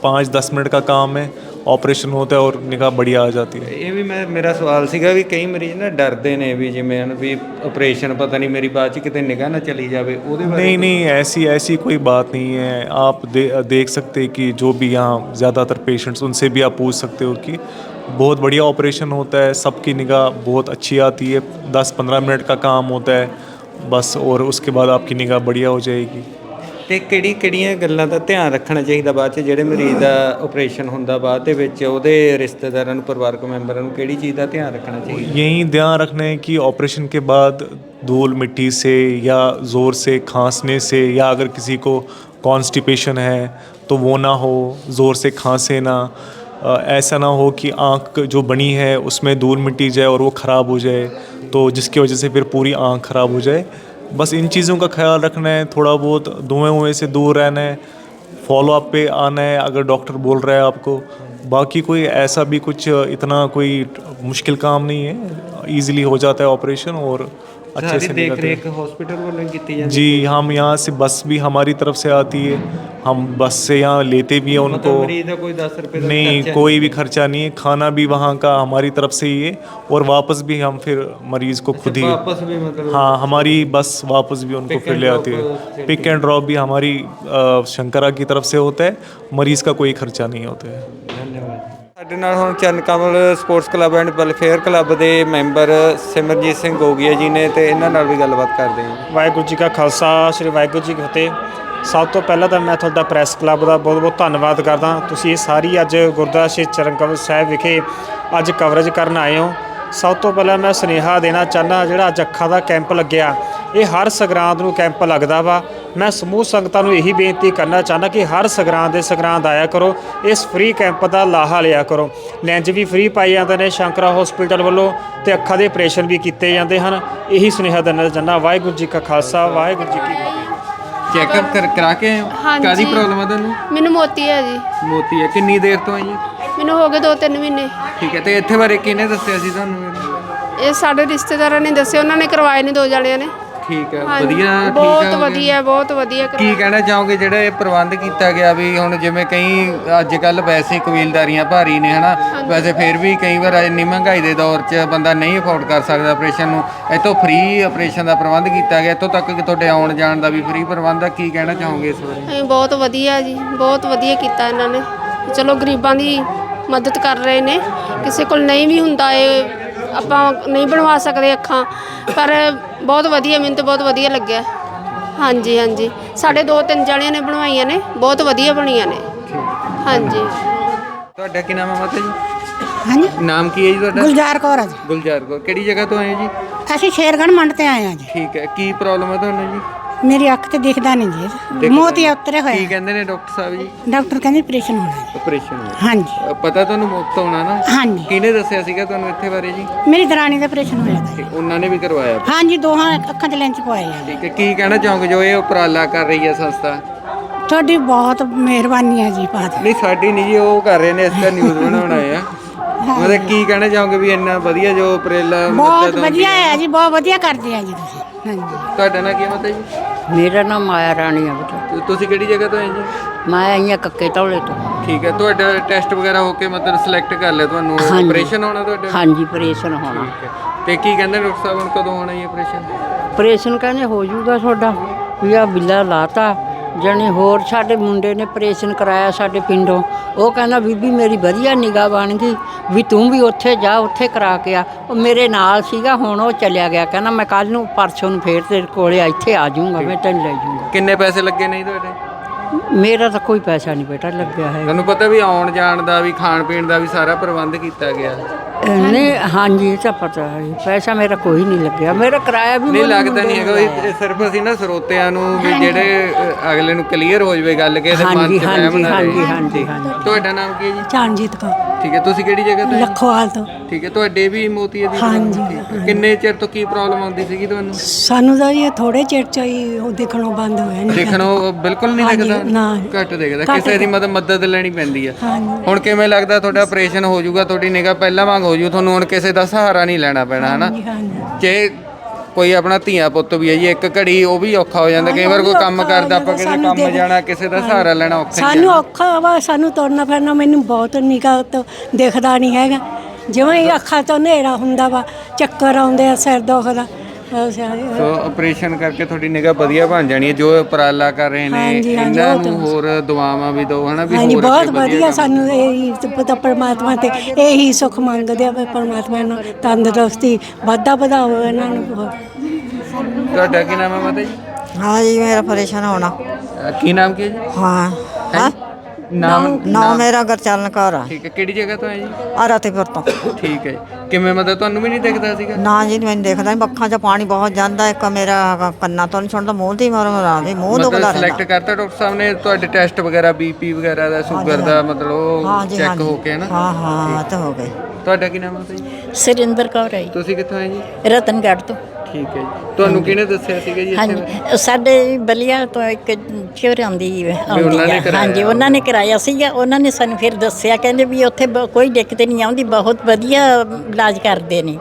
पाँच दस मिनट का काम है ऑपरेशन होता है और निगाह बढ़िया आ जाती है ਇਹ ਵੀ ਮੈਂ ਮੇਰਾ सवाल ਸੀਗਾ ਵੀ ਕਈ ਮਰੀਜ਼ ਨਾ ਡਰਦੇ ਨੇ ਵੀ ਜਿਵੇਂ ਹਨ ਵੀ ਆਪਰੇਸ਼ਨ ਪਤਾ ਨਹੀਂ ਮੇਰੀ ਬਾਅਦ ਚ ਕਿਤੇ ਨਿਗਾਹ ਨਾ ਚਲੀ ਜਾਵੇ ਉਹਦੇ ਬਾਰੇ नहीं नहीं ऐसी ऐसी कोई बात नहीं है आप दे, देख सकते हैं कि जो भी यहाँ ज़्यादातर पेशेंट्स उनसे भी आप पूछ सकते हो कि बहुत बढ़िया ऑपरेशन होता है सबकी निगाह बहुत अच्छी आती है दस पंद्रह मिनट का काम होता है बस और उसके बाद आपकी निगाह बढ़िया हो जाएगी ਤੇ ਕਿਹੜੀ ਕਿਹੜੀਆਂ ਗੱਲਾਂ ਦਾ ਧਿਆਨ ਰੱਖਣਾ ਚਾਹੀਦਾ ਬਾਅਦ ਚ ਜਿਹੜੇ ਮਰੀਜ਼ ਦਾ ਆਪਰੇਸ਼ਨ ਹੁੰਦਾ ਬਾਅਦ ਦੇ ਵਿੱਚ ਉਹਦੇ ਰਿਸ਼ਤੇਦਾਰਾਂ ਨੂੰ ਪਰਿਵਾਰਕ ਮੈਂਬਰਾਂ ਨੂੰ ਕਿਹੜੀ ਚੀਜ਼ ਦਾ ਧਿਆਨ ਰੱਖਣਾ ਚਾਹੀਦਾ यही ध्यान रखना है कि ऑपरेशन के बाद धूल मिट्टी से या ज़ोर से खांसने से या अगर किसी को कॉन्स्टिपेशन है तो वो ना हो ज़ोर से खांसे ना अ, ऐसा ना हो कि आँख जो बनी है उसमें धूल मिट्टी जाए और वो ख़राब हो जाए तो जिसकी वजह से फिर पूरी आँख ख़राब हो जाए बस इन चीज़ों का ख्याल रखना है थोड़ा बहुत धुएँ हुएँ से दूर रहना है फॉलो अप पे आना है अगर डॉक्टर बोल रहा है आपको बाकी कोई ऐसा भी कुछ इतना कोई मुश्किल काम नहीं है। ईजिली हो जाता है ऑपरेशन और अच्छे से देख रेख हॉस्पिटल जी हम यहाँ से बस भी हमारी तरफ़ से आती है। हम बस से यहाँ लेते भी हैं उनको। कोई दस नहीं कोई भी खर्चा नहीं है। खाना भी वहाँ का हमारी तरफ़ से ही है और वापस भी हम फिर मरीज़ को खुद ही वापस भी मतलब हाँ हमारी बस वापस भी उनको फिर ले आती है। पिक एंड ड्रॉप भी हमारी शंकरा की तरफ़ से होता है। मरीज़ का कोई खर्चा नहीं होता है। ਸਾਡੇ ਨਾਲ ਹੁਣ Charan Kamal sports club and welfare club ਦੇ ਮੈਂਬਰ ਸਿਮਰਜੀਤ ਸਿੰਘ ਗੋਗੀਆ ਜੀ ਨੇ ਤੇ ਇਹਨਾਂ ਨਾਲ ਵੀ ਗੱਲਬਾਤ ਕਰਦੇ ਹਾਂ। ਵਾਹਿਗੁਰੂ ਜੀ ਕਾ ਖਾਲਸਾ, ਸ੍ਰੀ ਵਾਹਿਗੁਰੂ ਜੀ ਕੀ ਫਤਿਹ। ਸਭ ਤੋਂ ਪਹਿਲਾਂ ਤਾਂ ਮੈਂ ਤੁਹਾਡਾ ਪ੍ਰੈਸ ਕਲੱਬ ਦਾ ਬਹੁਤ-ਬਹੁਤ ਧੰਨਵਾਦ ਕਰਦਾ। ਤੁਸੀਂ ਇਹ ਸਾਰੀ ਅੱਜ ਗੁਰਦੁਆਰਾ ਸ਼੍ਰੀ ਚਰਨ ਚਰਨਕਮਲ ਸਾਹਿਬ ਵਿਖੇ ਅੱਜ ਕਵਰੇਜ ਕਰਨ ਆਏ ਹੋ। ਸਭ ਤੋਂ ਪਹਿਲਾਂ ਮੈਂ ਸੁਨੇਹਾ ਦੇਣਾ ਚਾਹਨਾ ਜਿਹੜਾ ਅੱਜ ਅੱਖਾਂ ਦਾ ਕੈਂਪ ਲੱਗਿਆ। ਇਹ ਹਰ ਸਗਰਾਂਦ ਨੂੰ ਕੈਂਪ ਲੱਗਦਾ ਵਾ। ਮੈਂ ਸਮੂਹ ਸੰਗਤਾਂ ਨੂੰ ਇਹੀ ਬੇਨਤੀ ਕਰਨਾ ਚਾਹਨਾ ਕਿ ਹਰ ਸਗਰਾਂਦ ਦੇ ਸਗਰਾਂਦ ਆਇਆ ਕਰੋ। ਇਸ ਫ੍ਰੀ ਕੈਂਪ ਦਾ ਲਾਹਾ ਲਿਆ ਕਰੋ। ਲੈਂਜ ਵੀ ਫ੍ਰੀ ਪਾਏ ਜਾਂਦੇ ਨੇ। ਸ਼ੰਕਰਾ ਹਸਪੀਟਲ ਵੱਲੋਂ ਤੇ ਅੱਖਾਂ ਦੇ ਆਪਰੇਸ਼ਨ ਵੀ ਕੀਤੇ ਜਾਂਦੇ ਹਨ। ਇਹੀ ਸੁਨੇਹਾ ਦੇਣਾ ਚਾਹੁੰਦਾ ਵਾਹਿਗੁਰੂ ਜੀ ਕਾ ਖਾਲਸਾ। ਵਾਹਿਗੁਰੂ ਜੀ ਕੀ ਫਤਿਹ। ਚੈੱਕਅਪ ਕਰ ਕਰਾ ਕੇ ਆਏ ਹੋ ਹਾਂਜੀ। ਕਾਦੀ ਪ੍ਰੋਬਲਮ ਆ ਤੁਹਾਨੂੰ? ਮੈਨੂੰ ਮੋਤੀ ਹੈ ਜੀ। ਮੋਤੀ ਹੈ ਕਿੰਨੀ ਦੇਰ ਤੋਂ ਹੈ ਜੀ ਮੈਨੂੰ ਹੋ ਗਏ 2-3 ਮਹੀਨੇ। ਠੀਕ ਹੈ ਤੇ ਇੱਥੇ ਬਾਰੇ ਕਿਹਨੇ ਦੱਸਿਆ ਸੀ ਤੁਹਾਨੂੰ? ਇਹ ਸਾਡੇ ਰਿਸ਼ਤੇਦਾਰਾਂ ਨੇ ਦੱਸਿਆ ਉਹਨਾਂ ਨੇ ਕਰਵਾਏ ਨੇ ਦੋ ਜਣਿਆਂ ਨੇ। ਠੀਕ ਹੈ ਹਾਂਜੀ, ਵਧੀਆ ਠੀਕ ਬਹੁਤ ਹੈ ਵਧੀਆ ਬਹੁਤ ਵਧੀਆ ਕੀ ਕਰਵਾ ਕਹਿਣਾ ਚਾਹੋਗੇ ਜਿਹੜਾ ਇਹ ਪ੍ਰਬੰਧ ਕੀਤਾ ਗਿਆ ਵੀ ਹੁਣ ਜਿਵੇਂ ਕਈ ਅੱਜ ਕੱਲ ਵੈਸੇ ਕਬੀਲਦਾਰੀਆਂ ਭਾਰੀ ਨੇ ਹਨਾ? ਵੈਸੇ ਫਿਰ ਵੀ ਕਈ ਵਾਰ ਇੰਨੀ ਮਹਿੰਗਾਈ ਦੇ ਦੌਰ 'ਚ ਬੰਦਾ ਨਹੀਂ ਅਫੋਰਡ ਕਰ ਸਕਦਾ ਆਪਰੇਸ਼ਨ ਨੂੰ। ਇੱਥੋਂ ਫ੍ਰੀ ਆਪਰੇਸ਼ਨ ਦਾ ਪ੍ਰਬੰਧ ਕੀਤਾ ਗਿਆ ਇੱਥੋਂ ਤੱਕ ਕਿ ਤੁਹਾਡੇ ਆਉਣ ਜਾਣ ਦਾ ਵੀ ਫ੍ਰੀ ਪ੍ਰਬੰਧ ਆ ਕੀ ਕਹਿਣਾ ਚਾਹੋਗੇ ਇਸ ਬਾਰੇ? ਇਹ ਬਹੁਤ ਵਧੀਆ ਜੀ ਬਹੁਤ ਵਧੀਆ ਕੀਤਾ ਇਹਨਾਂ ਨੇ। ਚਲੋ ਗਰੀਬਾਂ ਦੀ ਮਦਦ ਕਰ ਰਹੇ ਨੇ। ਕਿਸੇ ਕੋਲ ਨਹੀਂ ਵੀ ਹੁੰਦਾ ਇਹ ਆਪਾਂ ਨਹੀਂ ਬਣਵਾ ਸਕਦੇ ਅੱਖਾਂ। ਪਰ ਬਹੁਤ ਵਧੀਆ ਮੈਨੂੰ ਤਾਂ ਬਹੁਤ ਵਧੀਆ ਲੱਗਿਆ। ਹਾਂਜੀ ਹਾਂਜੀ। ਸਾਡੇ ਦੋ ਤਿੰਨ ਜਣਿਆਂ ਨੇ ਬਣਵਾਈਆਂ ਨੇ ਬਹੁਤ ਵਧੀਆ ਬਣੀਆਂ ਨੇ। ਹਾਂਜੀ। ਤੁਹਾਡਾ ਕੀ ਨਾਮ ਹੈ ਮਾਤਾ ਜੀ? ਹਾਂਜੀ। ਨਾਮ ਕੀ ਹੈ ਜੀ ਤੁਹਾਡਾ? ਗੁਲਜ਼ਾਰ ਕੌਰ ਆ ਜੀ। ਗੁਲਜ਼ਾਰ ਕੌਰ। ਕਿਹੜੀ ਜਗ੍ਹਾ ਤੋਂ ਆਏ ਹੋ ਜੀ? ਅਸੀਂ ਸ਼ੇਰਗੜ੍ਹ ਮੰਡ ਤੇ ਆਏ ਆ ਜੀ। ਠੀਕ ਹੈ। ਕੀ ਪ੍ਰੋਬਲਮ ਹੈ ਤੁਹਾਨੂੰ ਜੀ? ਮੇਰੀ ਅੱਖ ਤੇ ਦਿਖਦਾ ਨਹੀਂ ਜੀ। ਮੋਤੀਆ ਉਤਰੇ ਕੀ ਹੋਏ ਕਹਿੰਦੇ ਨੇ ਡਾਕਟਰ ਸਾਹਿਬ ਜੀ? ਡਾਕਟਰ ਕਹਿੰਦੇ ਆਪਰੇਸ਼ਨ ਹੋਣਾ ਜੀ। ਆਪਰੇਸ਼ਨ ਹਾਂਜੀ। ਪਤਾ ਤੁਹਾਨੂੰ ਮੁਫਤ ਹੋਣਾ ਨਾ? ਹਾਂਜੀ। ਕਿਹਨੇ ਦੱਸਿਆ ਸੀਗਾ ਤੁਹਾਨੂੰ ਇੱਥੇ ਬਾਰੇ ਜੀ? ਮੇਰੀ ਦਰਾਣੀ ਦਾ ਆਪਰੇਸ਼ਨ ਹੋਇਆ ਤਾ ਜੀ। ਤੇ ਉਹਨਾਂ ਨੇ ਵੀ ਕਰਵਾਇਆ? ਹਾਂਜੀ ਦੋਹਾਂ ਅੱਖਾਂ 'ਚ ਲੈਂਸ ਪਵਾਏ ਆ। ਠੀਕ ਹੈ। ਕੀ ਕਹਿਣਾ ਚਾਹੋਗੇ ਜੋ ਇਹ ਉਪਰਾਲਾ ਕਰ ਰਹੀ ਹੈ ਸੰਸਥਾ? ਤੁਹਾਡੀ ਬਹੁਤ ਮਿਹਰਬਾਨੀ ਹੈ ਜੀ ਬਾਤ। ਨਹੀਂ ਸਾਡੀ ਨਹੀਂ ਜੀ ਉਹ ਕਰ ਰਹੇ ਨੇ ਇਸ ਦਾ ਨਿਊਜ਼ ਬਣਾਉਣਾ ਆ। ਮਤਲਬ ਕੀ ਕਹਿਣਾ ਚਾਹੋਗੇ ਵੀ ਇੰਨਾ ਵਧੀਆ ਜੋ ਉਪਰਾਲਾ ਬਹੁਤ ਵਧੀਆ ਹੈ ਜੀ ਬਹੁਤ ਵਧੀਆ ਕਰਦੇ ਆ ਜੀ ਤੁਸੀਂ। ਹਾਂਜੀ। ਤੁਹਾਡਾ ਨਾਂ ਕੀ ਹੈ ਮਾਤਾ ਜੀ? ਮੇਰਾ ਨਾਮ ਮਾਇਆ ਰਾਣੀ ਆ ਬੇਟਾ। ਤੇ ਤੁਸੀਂ ਕਿਹੜੀ ਜਗ੍ਹਾ ਤੋਂ ਆਏ ਜੀ? ਮੈਂ ਆਈ ਹਾਂ ਕੱਕੇ ਧੌਲੇ ਤੋਂ। ਠੀਕ ਹੈ ਤੁਹਾਡਾ ਟੈਸਟ ਵਗੈਰਾ ਹੋ ਕੇ ਮਤਲਬ ਸਿਲੈਕਟ ਕਰ ਲਿਆ ਤੁਹਾਨੂੰ ਹਾਂਜੀ। ਆਪਰੇਸ਼ਨ ਹੋਣਾ ਤੁਹਾਡਾ? ਹਾਂਜੀ ਆਪਰੇਸ਼ਨ ਹੋਣਾ। ਠੀਕ ਹੈ। ਤੇ ਕੀ ਕਹਿੰਦੇ ਡਾਕਟਰ ਸਾਹਿਬ ਹੁਣ ਕਦੋਂ ਹੋਣਾ ਜੀ ਆਪਰੇਸ਼ਨ ਆਪਰੇਸ਼ਨ ਕਹਿੰਦੇ ਹੋ ਜਾਊਗਾ ਤੁਹਾਡਾ। ਵੀ ਆ ਬਿੱਲਾ ਲਾਤਾ। ਜਣੇ ਹੋਰ ਸਾਡੇ ਮੁੰਡੇ ਨੇ ਆਪਰੇਸ਼ਨ ਕਰਾਇਆ ਸਾਡੇ ਪਿੰਡੋਂ। ਉਹ ਕਹਿੰਦਾ ਬੀਬੀ ਮੇਰੀ ਵਧੀਆ ਨਿਗਾਹ ਬਣ ਗਈ ਵੀ ਤੂੰ ਵੀ ਉੱਥੇ ਜਾ ਉੱਥੇ ਕਰਾ ਕੇ ਆ। ਉਹ ਮੇਰੇ ਨਾਲ ਸੀਗਾ ਹੁਣ ਉਹ ਚਲਿਆ ਗਿਆ। ਕਹਿੰਦਾ ਮੈਂ ਕੱਲ ਨੂੰ ਪਰਸੋਂ ਨੂੰ ਫੇਰ ਤੇਰੇ ਕੋਲੇ ਇੱਥੇ ਆ ਜਾਊਂਗਾ ਮੈਂ ਤੈਨੂੰ ਲੈ ਜਾਊਂਗਾ। ਕਿੰਨੇ ਪੈਸੇ ਲੱਗੇ ਨੇ ਜੀ ਤੁਹਾਡੇ? ਮੇਰਾ ਤਾਂ ਕੋਈ ਪੈਸਾ ਨਹੀਂ ਬੇਟਾ ਲੱਗਿਆ ਹੈ। ਤੁਹਾਨੂੰ ਪਤਾ ਵੀ ਆਉਣ ਜਾਣ ਦਾ ਵੀ ਖਾਣ ਪੀਣ ਦਾ ਵੀ ਸਾਰਾ ਪ੍ਰਬੰਧ ਕੀਤਾ ਗਿਆ। ਨਹੀਂ ਹਾਂਜੀ ਇਹ ਤਾਂ ਪਤਾ ਹੈ। ਪੈਸਾ ਮੇਰਾ ਕੋਈ ਨਹੀਂ ਲੱਗਿਆ। ਮੇਰਾ ਕਿਰਾਇਆ ਵੀ ਨਹੀਂ ਮੈਨੂੰ ਲੱਗਦਾ ਨਹੀਂ ਹੈਗਾ। ਇਹ ਸਿਰਫ ਅਸੀਂ ਨਾ ਸਰੋਤਿਆਂ ਨੂੰ ਵੀ ਜਿਹੜੇ ਅ, ਅਗਲੇ ਨੂੰ ਕਲੀਅਰ ਹੋ ਜਾਵੇ ਗੱਲ ਕਿ ਇਹਦੇ ਮਨ ਹਾਂਜੀ ਚ ਹਾਂਜੀ ਨਾ ਹਾਂਜੀ ਰਹੇ ਹਾਂਜੀ ਹਾਂਜੀ। ਤੁਹਾਡਾ ਨਾਮ ਕੀ ਹੈ ਜੀ? ਚਾਨਜੀਤ ਕੌਰ। ਠੀਕ ਹੈ ਤੁਸੀਂ ਕਿਹੜੀ ਜਗ੍ਹਾ ਤੋਂ? ਲਖੋਵਾਲ ਤੋਂ। ਠੀਕ ਹੈ ਤੁਹਾਡੇ ਵੀ ਮੋਤੀਏ ਦੀ ਹਾਂਜੀ। ਕਿੰਨੇ ਚਿਰ ਤੋਂ ਕੀ ਪ੍ਰੋਬਲਮ ਆਉਂਦੀ ਸੀਗੀ ਤੁਹਾਨੂੰ? ਸਾਨੂੰ ਤਾਂ ਇਹ ਥੋੜੇ ਚਿਰ ਚ ਹੀ ਉਹ ਦੇਖਣੋਂ ਬੰਦ ਹੋਇਆ ਨਹੀਂ ਦੇਖਣੋਂ ਬਿਲਕੁਲ ਨਹੀਂ ਹਾਂਜੀ, ਦਿਖਦਾ? ਨਾ। ਘੱਟ ਦਿਖਦਾ। ਘੱਟ ਕਿਸੇ ਦੀ ਮਦਦ ਮਦਦ ਲੈਣੀ ਪੈਂਦੀ ਹਾਂਜੀ। ਹੁਣ ਕਿਵੇਂ ਲੱਗਦਾ ਤੁਹਾਡਾ ਆਪਰੇਸ਼ਨ ਹੋ ਜਾਊਗਾ ਤੁਹਾਡੀ ਨਿਗਾਹ ਪਹਿਲਾਂ ਵਾਂਗ ਹੋ ਜੂ ਤੁਹਾਨੂੰ ਹੁਣ ਕਿਸੇ ਦਾ ਸਹਾਰਾ ਨਹੀਂ ਲੈਣਾ ਪੈਣਾ ਹਨਾ? ਹਾਂਜੀ ਹਾਂਜੀ। ਜੇ ਕੋਈ ਆਪਣਾ ਧੀਆ ਪੁੱਤ ਵੀ ਹੈ ਜੀ ਇੱਕ ਘੜੀ ਉਹ ਵੀ ਔਖਾ ਹੋ ਜਾਂਦਾ। ਕਈ ਵਾਰ ਕੋਈ ਕੰਮ ਕਰਦਾ ਆਪਾਂ ਕਿਸੇ ਕੰਮ ਜਾਣਾ ਕਿਸੇ ਦਾ ਸਹਾਰਾ ਲੈਣਾ ਔਖਾ ਸਾਨੂੰ ਔਖਾ ਵਾ ਸਾਨੂੰ ਤੁਰਨਾ ਫਿਰਨਾ ਮੈਨੂੰ ਬਹੁਤ ਨਿਗਾਹ ਤੋਂ ਦਿਖਦਾ ਨਹੀਂ ਹੈਗਾ। ਜਿਵੇਂ ਹੀ ਅੱਖਾਂ ਤੋਂ ਹਨੇਰਾ ਹੁੰਦਾ ਵਾ ਚੱਕਰ ਆਉਂਦੇ ਆ ਸਿਰ ਦੁਖਦਾ। ਸੋ ਆਪਰੇਸ਼ਨ ਕਰਕੇ ਤੁਹਾਡੀ ਨਿਗਾਹ ਵਧੀਆ ਬਣ ਜਾਣੀ ਹੈ ਜੋ ਉਪਰਾਲਾ ਕਰ ਰਹੇ ਨੇ ਇਹਨਾਂ ਨੂੰ ਹੋਰ ਦੁਆਵਾਂ ਵੀ ਦਿਓ ਹਨਾ ਵੀ ਹੋਰ ਬਹੁਤ ਵਧੀਆ ਸਾਨੂੰ ਇਹੀ ਪਤਾ ਪਰਮਾਤਮਾ ਤੇ ਇਹੀ ਸੁੱਖ ਮੰਗਦੇ ਆ ਪਰਮਾਤਮਾ ਨੂੰ ਤੰਦਰੁਸਤੀ ਵਾਧਾ ਵਧਾਓ ਇਹਨਾਂ ਨੂੰ ਤੁਹਾਡਾ ਕੀ ਨਾਮ ਹੈ ਮਾਤਾ ਜੀ? ਹਾਂ ਜੀ ਮੇਰਾ ਪਰੇਸ਼ਾਨ ਹੋਣਾ। ਕੀ ਨਾਮ ਕੀ ਹੈ ਜੀ? ਹਾਂ। ਹੈਂ? ਨਾਮ ਨਾ ਮੇਰਾ ਗਰਚਰਨ ਕੌਰ ਆ। ਠੀਕ ਹੈ ਕਿਹੜੀ ਜਗ੍ਹਾ ਤੋਂ ਹੈ ਜੀ? ਆ ਰਤੀਪੁਰ ਤੋਂ। ਠੀਕ ਹੈ ਜੀ। ਕਿਵੇਂ ਮਤਲਬ ਤੁਹਾਨੂੰ ਵੀ ਨਹੀਂ ਦਿਖਦਾ ਸੀਗਾ? ਨਾ ਜੀ ਮੈਨੂੰ ਦੇਖਦਾ ਅੱਖਾਂ 'ਚ ਪਾਣੀ ਬਹੁਤ ਜਾਂਦਾ। ਇੱਕ ਮੇਰਾ ਕ- ਕੰਨਾਂ ਤੋਂ ਨਹੀਂ ਸੁਣਦਾ ਮੂੰਹ ਦੀ ਮਰ ਮਰਾ ਵੀ ਮੂੰਹ ਦੁਖਦਾ ਮਤਲਬ ਸਿਲੈਕਟ ਰਹਿੰਦਾ ਕਰਤਾ ਡਾਕਟਰ ਸਾਹਿਬ ਨੇ ਤੁਹਾਡੇ ਟੈਸਟ ਵਗੈਰਾ ਬੀਪੀ ਵਗੈਰਾ ਦਾ ਸ਼ੂਗਰ ਦਾ ਮਤਲਬ ਉਹ ਹਾਂ ਜੀ ਹਾਂ ਚੈੱਕ। ਹੋ ਕੇ ਹੈ ਨਾ ਹਾਂ ਹਾਂ ਤਾਂ ਹੋ ਗਏ। ਤੁਹਾਡਾ ਕੀ ਨਾਮ ਹੈ ਜੀ? ਸੁਰਿੰਦਰ ਕੌਰ ਹੈ ਜੀ, ਤੁਸੀਂ ਕਿੱਥੋਂ ਆਏ ਜੀ? ਰਤਨਗੜ੍ਹ ਤੋਂ। ਠੀਕ ਹੈ ਜੀ। ਤੁਹਾਨੂੰ ਕਿਹਨੇ ਦੱਸਿਆ ਸੀਗਾ ਜੀ ਇੱਥੇ? ਹਾਂਜੀ ਸਾਡੇ ਬਲੀਆ ਤੋਂ ਇੱਕ ਚਿਰ ਆਉਂਦੀ ਆਉਂਦੀ ਉਹਨਾਂ ਨੇ ਆ ਕਰਾਇਆ। ਹਾਂਜੀ ਉਹਨਾਂ ਨੇ ਕਰਾਇਆ ਸੀਗਾ। ਉਹਨਾਂ ਨੇ ਸਾਨੂੰ ਫਿਰ ਦੱਸਿਆ ਕਹਿੰਦੇ ਵੀ ਉੱਥੇ ਬ- ਕੋਈ ਦਿੱਕਤ ਨਹੀਂ ਆਉਂਦੀ ਬਹੁਤ ਵਧੀਆ ਇਲਾਜ ਕਰਦੇ ਨੇ।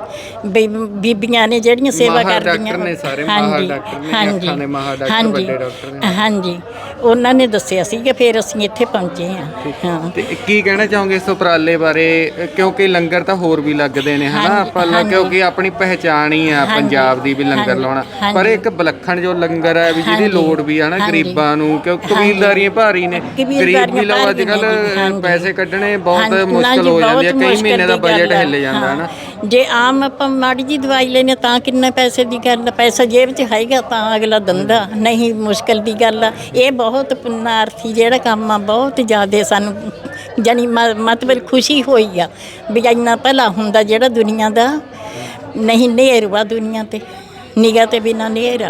ਬੀਬੀਆਂ ਨੇ ਜਿਹੜੀਆਂ ਸੇਵਾ ਮਾਹਰ ਕਰਦੀਆਂ। ਡਾਕਟਰ ਨੇ ਸਾਰੇ, ਮਾਹਰ ਡਾਕਟਰ ਨੇ, ਅੱਖਾਂ ਦੇ ਮਾਹਰ ਡਾਕਟਰ, ਹਾਂਜੀ, ਵੱਡੇ ਡਾਕਟਰ ਨੇ। ਹਾਂਜੀ ਉਹਨਾਂ ਨੇ ਦੱਸਿਆ ਸੀਗਾ ਫਿਰ ਅਸੀਂ ਇੱਥੇ ਪਹੁੰਚੇ ਹਾਂ। ਹਾਂ। ਤੇ ਕੀ ਕਹਿਣਾ ਚਾਹੋਗੇ ਇਸ ਉਪਰਾਲੇ ਬਾਰੇ? ਕਿਉਂਕਿ ਲੰਗਰ ਤਾਂ ਹੋਰ ਵੀ ਲੱਗਦੇ ਨੇ ਹਨਾ ਹਾਂਜੀ, ਆਪਾਂ ਲ- ਹਾਂਜੀ। ਕਿਉਂਕਿ ਆਪਣੀ ਪਹਿਚਾਣ ਹੀ ਆ ਹਾਂਜੀ, ਪੰਜਾਬ ਦੀ ਵੀ ਲੰਗਰ ਲਾਉਣਾ। ਪਰ ਇੱਕ ਵਿਲੱਖਣ ਜੋ ਲੰਗਰ ਹੈ ਵੀ ਜਿਹਦੀ ਲੋੜ ਵੀ ਆ ਨਾ। ਗਰੀਬਾਂ ਨੂੰ ਕਿਉਂਕਿ ਕਬੀਲਦਾਰੀਆਂ ਭਾਰੀ ਨੇ ਗਰੀਬ ਵੀ ਲਓ ਅੱਜ ਕੱਲ। ਪੈਸੇ ਕੱਢਣੇ ਬਹੁਤ ਮੁਸ਼ਕਲ ਹੋ ਜਾਂਦੀ ਹੈ ਕਈ ਮਹੀਨੇ ਦਾ ਬਜਟ। ਹਿੱਲ ਜਾਂਦਾ ਹੈ ਨਾ ਹਾਂ। ਜੇ ਆਮ ਆਪਾਂ ਮਾੜੀ ਜੀ ਦਵਾਈ ਲੈਨੇ ਤਾਂ ਕਿੰਨੇ ਪੈਸੇ ਦੀ ਗੱਲ ਪੈਸਾ ਜੇਬ 'ਚ ਹੈਗਾ ਤਾਂ ਅਗਲਾ ਦੰਦਾ ਨਹੀਂ ਮੁਸ਼ਕਲ ਦੀ ਗੱਲ ਆ ਇਹ ਬਹੁਤ ਪੁੰਨਾਰਥੀ ਜਿਹੜਾ ਕੰਮ ਆ ਬਹੁਤ ਜ਼ਿਆਦਾ ਸਾਨੂੰ ਜਾਨੀ ਮਤਲਬ ਖੁਸ਼ੀ ਹੋਈ ਆ ਵੀ ਇੰਨਾ ਭਲਾ ਹੁੰਦਾ ਜਿਹੜਾ ਦੁਨੀਆ ਦਾ ਨਹੀਂ ਨੇਰ ਵਾ ਦੁਨੀਆ ਤੇ। ਨਿਗਾਹ ਤੇ ਬਿਨਾ ਨੇਰ।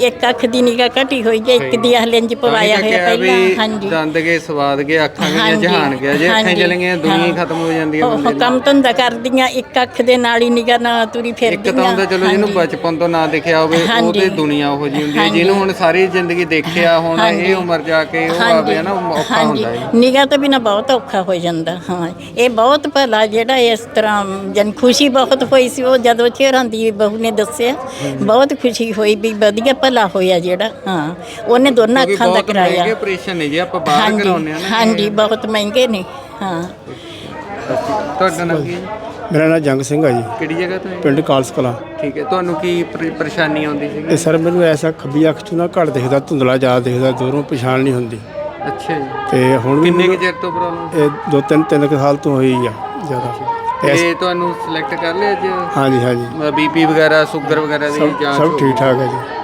ਇੱਕ ਅੱਖ ਦੀ ਨਿਗਾਹ ਘਟੀ ਹੋਈ ਹੈ ਇੱਕ ਦੀ ਹਲੰਜ ਪਵਾਇਆ ਤਾਂ ਹੀ ਹੋਇਆ ਪਹਿਲਾਂ ਹਾਂਜੀ। ਦੰਦ ਗਏ ਸਵਾਦ ਗਏ ਅੱਖਾਂ ਗਈਆਂ ਜਹਾਨ ਗਿਆ। ਜੇ ਅੱਖਾਂ ਹਾਂਜੀ, ਚਲ ਗਈਆਂ ਦੁਨੀਆ। ਖਤਮ ਹੋ। ਜਾਂਦੀ ਹੈ ਉਹ ਬੰਦੇ ਦੀ ਕੰਮ ਧੰਦਾ ਕਰਦੀਆਂ ਇੱਕ ਅੱਖ ਦੇ ਨਾਲ ਹੀ ਨਿਗਾਹ ਨਾ ਤੁਰੀ ਇੱਕ ਫਿਰਦੀਆਂ। ਤਾਂ ਹੁੰਦਾ ਚਲੋ ਜਿਹਨੂੰ। ਬਚਪਨ ਤੋਂ ਨਾ ਦੇਖਿਆ ਹੋਵੇ ਉਹ ਹਾਂਜੀ। ਤੇ ਦੁਨੀਆ ਉਹੋ ਜਿਹੀ ਹੁੰਦੀ ਹੈ। ਜਿਹਨੂੰ ਹੁਣ ਸਾਰੀ ਜ਼ਿੰਦਗੀ ਦੇਖਿਆ ਹੁਣ। ਇਹ ਉਮਰ ਜਾ ਕੇ ਉਹ ਆਵੇ ਨਾ ਔਖਾ ਹੁੰਦਾ ਹੈ। ਨਿਗਾਹ ਤੋਂ ਬਿਨਾ ਬਹੁਤ ਔਖਾ ਹੋ ਜਾਂਦਾ ਹਾਂ। ਇਹ ਬਹੁਤ ਭਲਾ ਜਿਹੜਾ ਇਸ ਤਰ੍ਹਾਂ ਜਨ ਖੁਸ਼ੀ ਬਹੁਤ ਹੋਈ ਸੀ ਉਹ ਜਦੋਂ ਚਿਹਰਾਂ ਦੀ ਬਹੂ ਨੇ ਦੱਸਿਆ ਬਹੁਤ ਖੁਸ਼ੀ ਹੋਈ ਵੀ ਵਧੀਆ ਭਲਾ ਹੋਇਆ ਜਿਹੜਾ ਹਾਂ। ਉਹਨੇ ਦੋਨਾਂ ਅੱਖਾਂ ਦਾ ਬਹੁਤ ਮਹਿੰਗੇ ਕਰਾਇਆ। ਆਪਰੇਸ਼ਨ ਨੇ ਜੇ ਆਪਾਂ ਬਾਹਰ ਕਰਾਉਂਦੇ ਆ ਨਾ। ਹਾਂਜੀ ਬਹੁਤ ਮਹਿੰਗੇ ਨੇ ਹਾਂ। ਤੁਹਾਡਾ ਨਾਮ ਕੀ ਹੈ? ਮੇਰਾ ਨਾਮ ਜੰਗ ਸਿੰਘ ਆ ਜੀ। ਕਿਹੜੀ ਜਗ੍ਹਾ ਤੋਂ ਹੈ ਪਿੰਡ ਕਾਲਸ ਕਲਾਂ। ਠੀਕ ਹੈ ਤੁਹਾਨੂੰ ਕੀ ਪਰੇ- ਪਰੇਸ਼ਾਨੀ ਆਉਂਦੀ ਸੀ ਇਹ ਸਰ ਮੈਨੂੰ ਐਸਾ ਖੱਬੀ ਅੱਖ ਚੋਂ ਨਾ ਘੱਟ ਦਿਖਦਾ ਧੁੰਦਲਾ ਜ਼ਿਆਦਾ ਦਿਖਦਾ ਦੂਰੋਂ ਪਛਾਣ ਨਹੀਂ ਹੁੰਦੀ। ਅੱਛਾ ਜੀ। ਤੇ ਹੁਣ ਵੀ ਕਿੰਨੇ ਕੁ ਚਿਰ ਤੋਂ ਪ੍ਰੋਬਲਮ ਇਹ ਦੋ ਤਿੰਨ ਤਿੰਨ ਕੁ ਸਾਲ ਤੋਂ ਹੋਈ ਆ ਜ਼ਿਆਦਾ। ਤੇ ਤੁਹਾਨੂੰ ਸਿਲੈਕਟ ਕਰ ਲਿਆ ਅੱਜ? ਹਾਂਜੀ ਹਾਂਜੀ। ਬੀਪੀ ਵਗੈਰਾ ਸ਼ੂਗਰ ਵਗੈਰਾ ਦੀ ਸਭ ਜਾਂਚ ਸਭ ਠੀਕ। ਠਾਕ ਹੈ ਜੀ।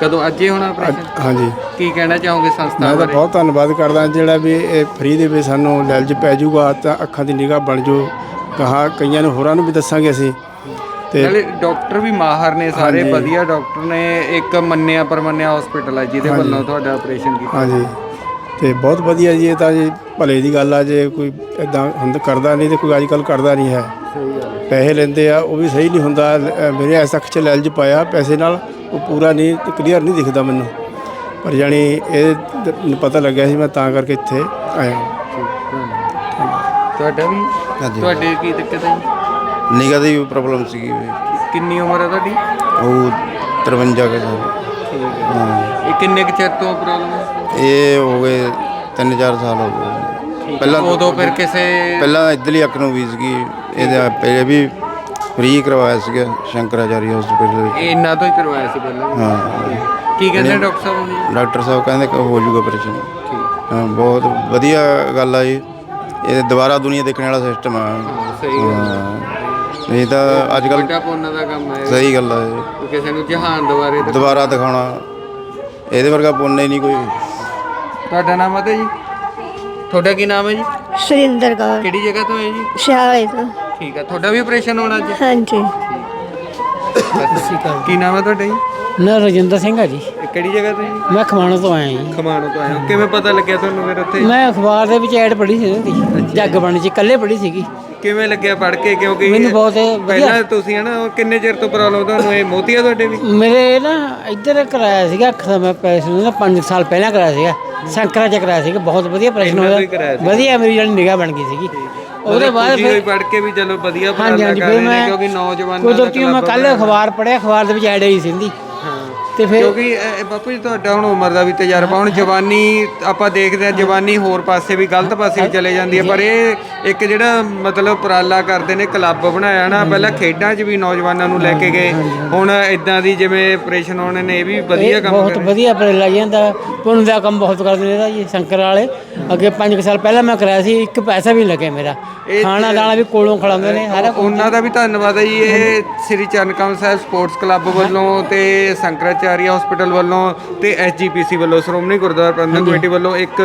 ਕਦੋਂ ਅੱਜ ਹੀ ਹੋਣਾ ਅੱਜ- ਆਪਰੇਸ਼ਨ ਹਾਂਜੀ। ਕੀ ਕਹਿਣਾ ਚਾਹੋਗੇ ਸੰਸਥਾ ਮੈਂ ਤਾਂ ਬਾਰੇ? ਬਹੁਤ ਧੰਨਵਾਦ ਕਰਦਾ ਜਿਹੜਾ ਵੀ ਇਹ ਫ੍ਰੀ ਦੇ ਵਿੱਚ ਸਾਨੂੰ ਲੈਲਜ ਪੈ ਜਾਊਗਾ ਤਾਂ ਅੱਖਾਂ ਦੀ ਨਿਗਾਹ ਬਣ ਜੂ ਕਹਾ ਕਈਆਂ ਨੂੰ ਹੋਰਾਂ ਨੂੰ ਵੀ ਦੱਸਾਂਗੇ ਅਸੀਂ। ਤੇ ਨਾਲੇ ਡਾਕਟਰ ਵੀ ਮਾਹਰ ਨੇ ਸਾਰੇ ਹਾਂਜੀ। ਵਧੀਆ ਡਾਕਟਰ ਨੇ ਇੱਕ ਮੰਨਿਆ ਪਰਮੰਨਿਆ ਹਸਪੀਟਲ ਹੈ ਜਿਹਦੇ ਹਾਂਜੀ। ਵੱਲੋਂ ਤੁਹਾਡਾ ਆਪਰੇਸ਼ਨ ਕੀਤਾ। ਹਾਂਜੀ। ਤੇ ਬਹੁਤ ਵਧੀਆ ਜੀ ਇਹ ਤਾਂ ਜੀ ਭਲੇ ਦੀ ਗੱਲ ਆ ਜੇ ਕੋਈ ਇਦਾਂ ਹੁੰਦਾ ਕਰਦਾ ਨਹੀਂ ਤੇ ਕੋਈ ਅੱਜ ਕੱਲ ਕਰਦਾ ਨਹੀਂ ਹੈ। ਪੈਸੇ ਲੈਂਦੇ ਆ ਉਹ ਵੀ ਸਹੀ ਨਹੀਂ ਹੁੰਦਾ। ਅ, ਮੇਰੇ ਐਸ ਅੱਖ ਚ ਲੈਲਜ ਪਾਇਆ ਪੈਸੇ ਨਾਲ ਉਹ ਪੂਰਾ ਨਹੀਂ ਕਲੀਅਰ ਨਹੀਂ ਦਿਖਦਾ ਮੈਨੂੰ। ਪਰ ਜਾਣੀ ਇਹ ਦ- ਮੈਨੂੰ ਪਤਾ ਲੱਗਿਆ ਸੀ ਮੈਂ ਤਾਂ ਕਰਕੇ ਇੱਥੇ ਆਇਆ ਤੁਹਾਡਾ ਵੀ? ਹਾਂਜੀ। ਤੁਹਾਡੇ ਕੀ ਦਿੱਕਤ ਹੈ ਜੀ? ਨਿਗਾਹ ਦੀ ਪ੍ਰੋਬਲਮ ਸੀਗੀ। ਵੀ। ਕਿੰਨੀ ਉਮਰ ਹੈ ਤੁਹਾਡੀ? ਉਹ 53 ਕੇ ਸਾਲ। ਠੀਕ ਹੈ। ਇਹ ਕਿੰਨੇ ਕੁ ਚਿਰ ਤੋਂ ਪ੍ਰੋਬਲਮ ਹੈ? ਇਹ ਹੋ ਗਏ 3-4 ਸਾਲ ਹੋ ਗਏ। ਪਹਿਲਾਂ ਉਦੋਂ ਫਿਰ ਕਿਸੇ ਪਹਿਲਾਂ ਇੱਧਰਲੀ ਅੱਖ ਨੂੰ ਵੀ ਸੀਗੀ ਇਹਦੇ ਪਹਿਲੇ ਵੀ ਫ੍ਰੀ ਕਰਵਾਇਆ ਸੀਗਾ ਸ਼ੰਕਰਾਚਾਰੀ ਹਸਪੀਟਲ ਵਿੱਚ। ਇਹ ਇਹਨਾਂ ਤੋਂ ਹੀ ਕਰਵਾਇਆ ਸੀ ਪਹਿਲਾਂ? ਹਾਂ। ਕੀ ਕਹਿੰਦੇ ਡਾਕਟਰ ਸਾਹਿਬ ਨੇ ਡਾਕਟਰ ਸਾਹਿਬ ਕਹਿੰਦੇ ਕਿ ਹੋ ਜਾਊਗਾ ਆਪਰੇਸ਼ਨ ਹਾਂ। ਬਹੁਤ ਵਧੀਆ ਗੱਲ ਆ ਜੀ ਇਹ ਦੁਬਾਰਾ ਦੁਨੀਆ ਦੇਖਣ ਵਾਲਾ ਸਿਸਟਮ ਆ। ਸਹੀ ਗੱਲ। ਨਹੀਂ ਤਾਂ ਅੱਜ ਕੱਲ ਵੱਡਾ ਪੁੰਨ ਦਾ ਕੰਮ ਹੈ ਇਹ। ਸਹੀ ਗੱਲ ਆ ਇਹ। ਕਿਸੇ ਨੂੰ ਜਹਾਨ ਦੁਆਰੇ ਦਿਖਾ- ਦੁਬਾਰਾ ਦਿਖਾਉਣਾ। ਇਹਦੇ ਵਰਗਾ ਪੁੰਨ ਹੀ ਨਹੀਂ ਕੋਈ। ਤੁਹਾਡਾ ਨਾਮ ਹੈ ਜੀ? ਤੁਹਾਡਾ ਕੀ ਨਾਮ ਹੈ ਜੀ? ਸੁਰਿੰਦਰ ਕੌਰ। ਕਿਹੜੀ ਜਗ੍ਹਾ ਤੋਂ ਹੈ ਜੀ? ਸ਼ਾਲੇ ਤੋਂ। ਠੀਕ ਹੈ ਤੁਹਾਡਾ ਵੀ ਆਪਰੇਸ਼ਨ ਹੋਣਾ ਅੱਜ? ਹਾਂਜੀ। ਕੀ ਨਾਮ ਹੈ ਤੁਹਾਡਾ ਜੀ? ਨਾ ਰਜਿੰਦਰ ਸਿੰਘ ਆ ਜੀ। ਇਹ ਕਿਹੜੀ ਜਗ੍ਹਾ ਤੋਂ ਜੀ? ਮੈਂ ਖਮਾਣੋ ਤੋਂ ਆਇਆ ਜੀ। ਖਮਾਣੋ ਤੋਂ ਆਏ ਹੋ ਕਿਵੇਂ ਪਤਾ ਲੱਗਿਆ ਤੁਹਾਨੂੰ ਫਿਰ ਉੱਥੇ? ਮੈਂ ਅਖਬਾਰ ਦੇ ਵਿੱਚ ਐਡ ਪੜ੍ਹੀ ਸੀ ਉਹਦੀ ਜੱਗ ਬਣ ਜੀ ਇਕੱਲੇ ਪੜ੍ਹੀ ਸੀਗੀ। ਕਿਵੇਂ ਲੱਗਿਆ ਪੜ ਕੇ? ਕਿਉਂਕਿ ਮੈਨੂੰ ਬਹੁਤ ਵਧੀਆ- ਪਹਿਲਾਂ ਤੁਸੀਂ ਹਨਾ ਉਹ ਕਿੰਨੇ ਚਿਰ ਤੋਂ ਪ੍ਰੋਬਲਮ ਤੁਹਾਨੂੰ ਇਹ ਮੋਤੀਆ ਤੁਹਾਡੇ ਵੀ? ਮੇਰੇ ਨਾ ਇੱਧਰ ਕਰਾਇਆ ਸੀਗਾ ਅੱਖ ਦਾ ਮੈਂ ਆਪਰੇਸ਼ਨ ਨਾ 5 ਸਾਲ ਪਹਿਲਾਂ ਕਰਾਇਆ ਸੀਗਾ। ਸ਼ੰਕਰਾ ਚ ਕਰਾਇਆ ਸੀਗਾ ਬਹੁਤ ਵਧੀਆ ਆਪਰੇਸ਼ਨ ਇਹਨਾਂ ਤੋਂ ਹੀ ਕਰਾਇਆ ਹੋਇਆ ਸੀ। ਵਧੀਆ ਮੇਰੀ ਜਿਹੜੀ ਨਿਗਾਹ ਬਣ ਗਈ ਸੀਗੀ। ਉਹਦੇ ਬਾਅਦ ਫਿਰ ਪੜ ਕੇ ਵੀ ਚਲੋ ਵਧੀਆ ਹਾਂਜੀ ਉਪਰਾਲਾ ਹਾਂਜੀ ਕਰ ਫਿਰ ਰਹੇ ਨੇ ਮੈਂ ਕਿਉਂਕਿ ਨੌਜਵਾਨਾਂ ਦਾ ਕੁਦਰਤੀ ਮੈਂ ਕੱਲ। ਅਖਬਾਰ ਪੜਿਆ ਅਖਬਾਰ ਦੇ ਵਿੱਚ ਐਡ ਆਈ ਸਿੰਦੀ। ਹਾਂ ਤੇ ਫਿਰ ਕਿਉਂਕਿ ਇਹ- ਇਹ ਬਾਪੂ ਜੀ ਤੁਹਾਡਾ ਹੁਣ ਉਮਰ ਦਾ ਵੀ ਤਜਰਬਾ ਹੁਣ ਜਵਾਨੀ ਆਪਾਂ ਦੇਖਦੇ ਹਾਂ ਜਵਾਨੀ ਹੋਰ ਪਾਸੇ ਵੀ ਗਲਤ ਪਾਸੇ ਵੀ ਚਲੇ ਜਾਂਦੀ ਹੈ ਪਰ ਇਹ ਇੱਕ ਜਿਹੜਾ ਮਤਲਬ ਉਪਰਾਲਾ ਕਰਦੇ ਨੇ ਕਲੱਬ ਬਣਾਇਆ ਨਾ ਪਹਿਲਾਂ ਖੇਡਾਂ 'ਚ ਵੀ ਨੌਜਵਾਨਾਂ ਨੂੰ ਲੈ ਕੇ ਗਏ ਹੁਣ ਇਦਾਂ ਦੀ ਜਿਵੇਂ ਆਪਰੇਸ਼ਨ ਹੋਣੇ ਨੇ ਇਹ ਵੀ ਵਧੀਆ ਕੰਮ ਬਹੁਤ ਵਧੀਆ ਉਪਰਾਲਾ ਜਾਂਦਾ ਪੁੰਨ ਦਾ ਕੰਮ ਬਹੁਤ ਕਰਦੇ ਨੇ ਜੀ ਸ਼ੰਕਰ ਵਾਲੇ। ਅੱਗੇ 5 ਸਾਲ ਪਹਿਲਾਂ ਮੈਂ ਕਰਾਇਆ ਸੀ ਇੱਕ ਪੈਸਾ ਵੀ ਨਹੀਂ ਲੱਗਿਆ ਮੇਰਾ। ਖਾਣਾ ਦਾਣਾ ਵੀ ਕੋਲੋਂ ਖਿਲਾਉਂਦੇ ਨੇ ਸਾਰਾ। ਉਹਨਾਂ ਦਾ ਵੀ ਧੰਨਵਾਦ ਹੈ ਜੀ ਇਹ ਸ੍ਰੀ ਚਰਨਕਮਲ ਸਾਹਿਬ ਸਪੋਰਟਸ ਕਲੱਬ ਵੱਲੋਂ ਤੇ ਸ਼ੰਕਰਾਚਾਰੀਆ ਹਸਪੀਟਲ ਵੱਲੋਂ ਤੇ ਐਸਜੀਪੀਸੀ ਵੱਲੋਂ ਸ਼੍ਰੋਮਣੀ ਗੁਰਦੁਆਰਾ ਪ੍ਰਬੰਧਕ ਕਮੇਟੀ ਵੱਲੋਂ ਇੱਕ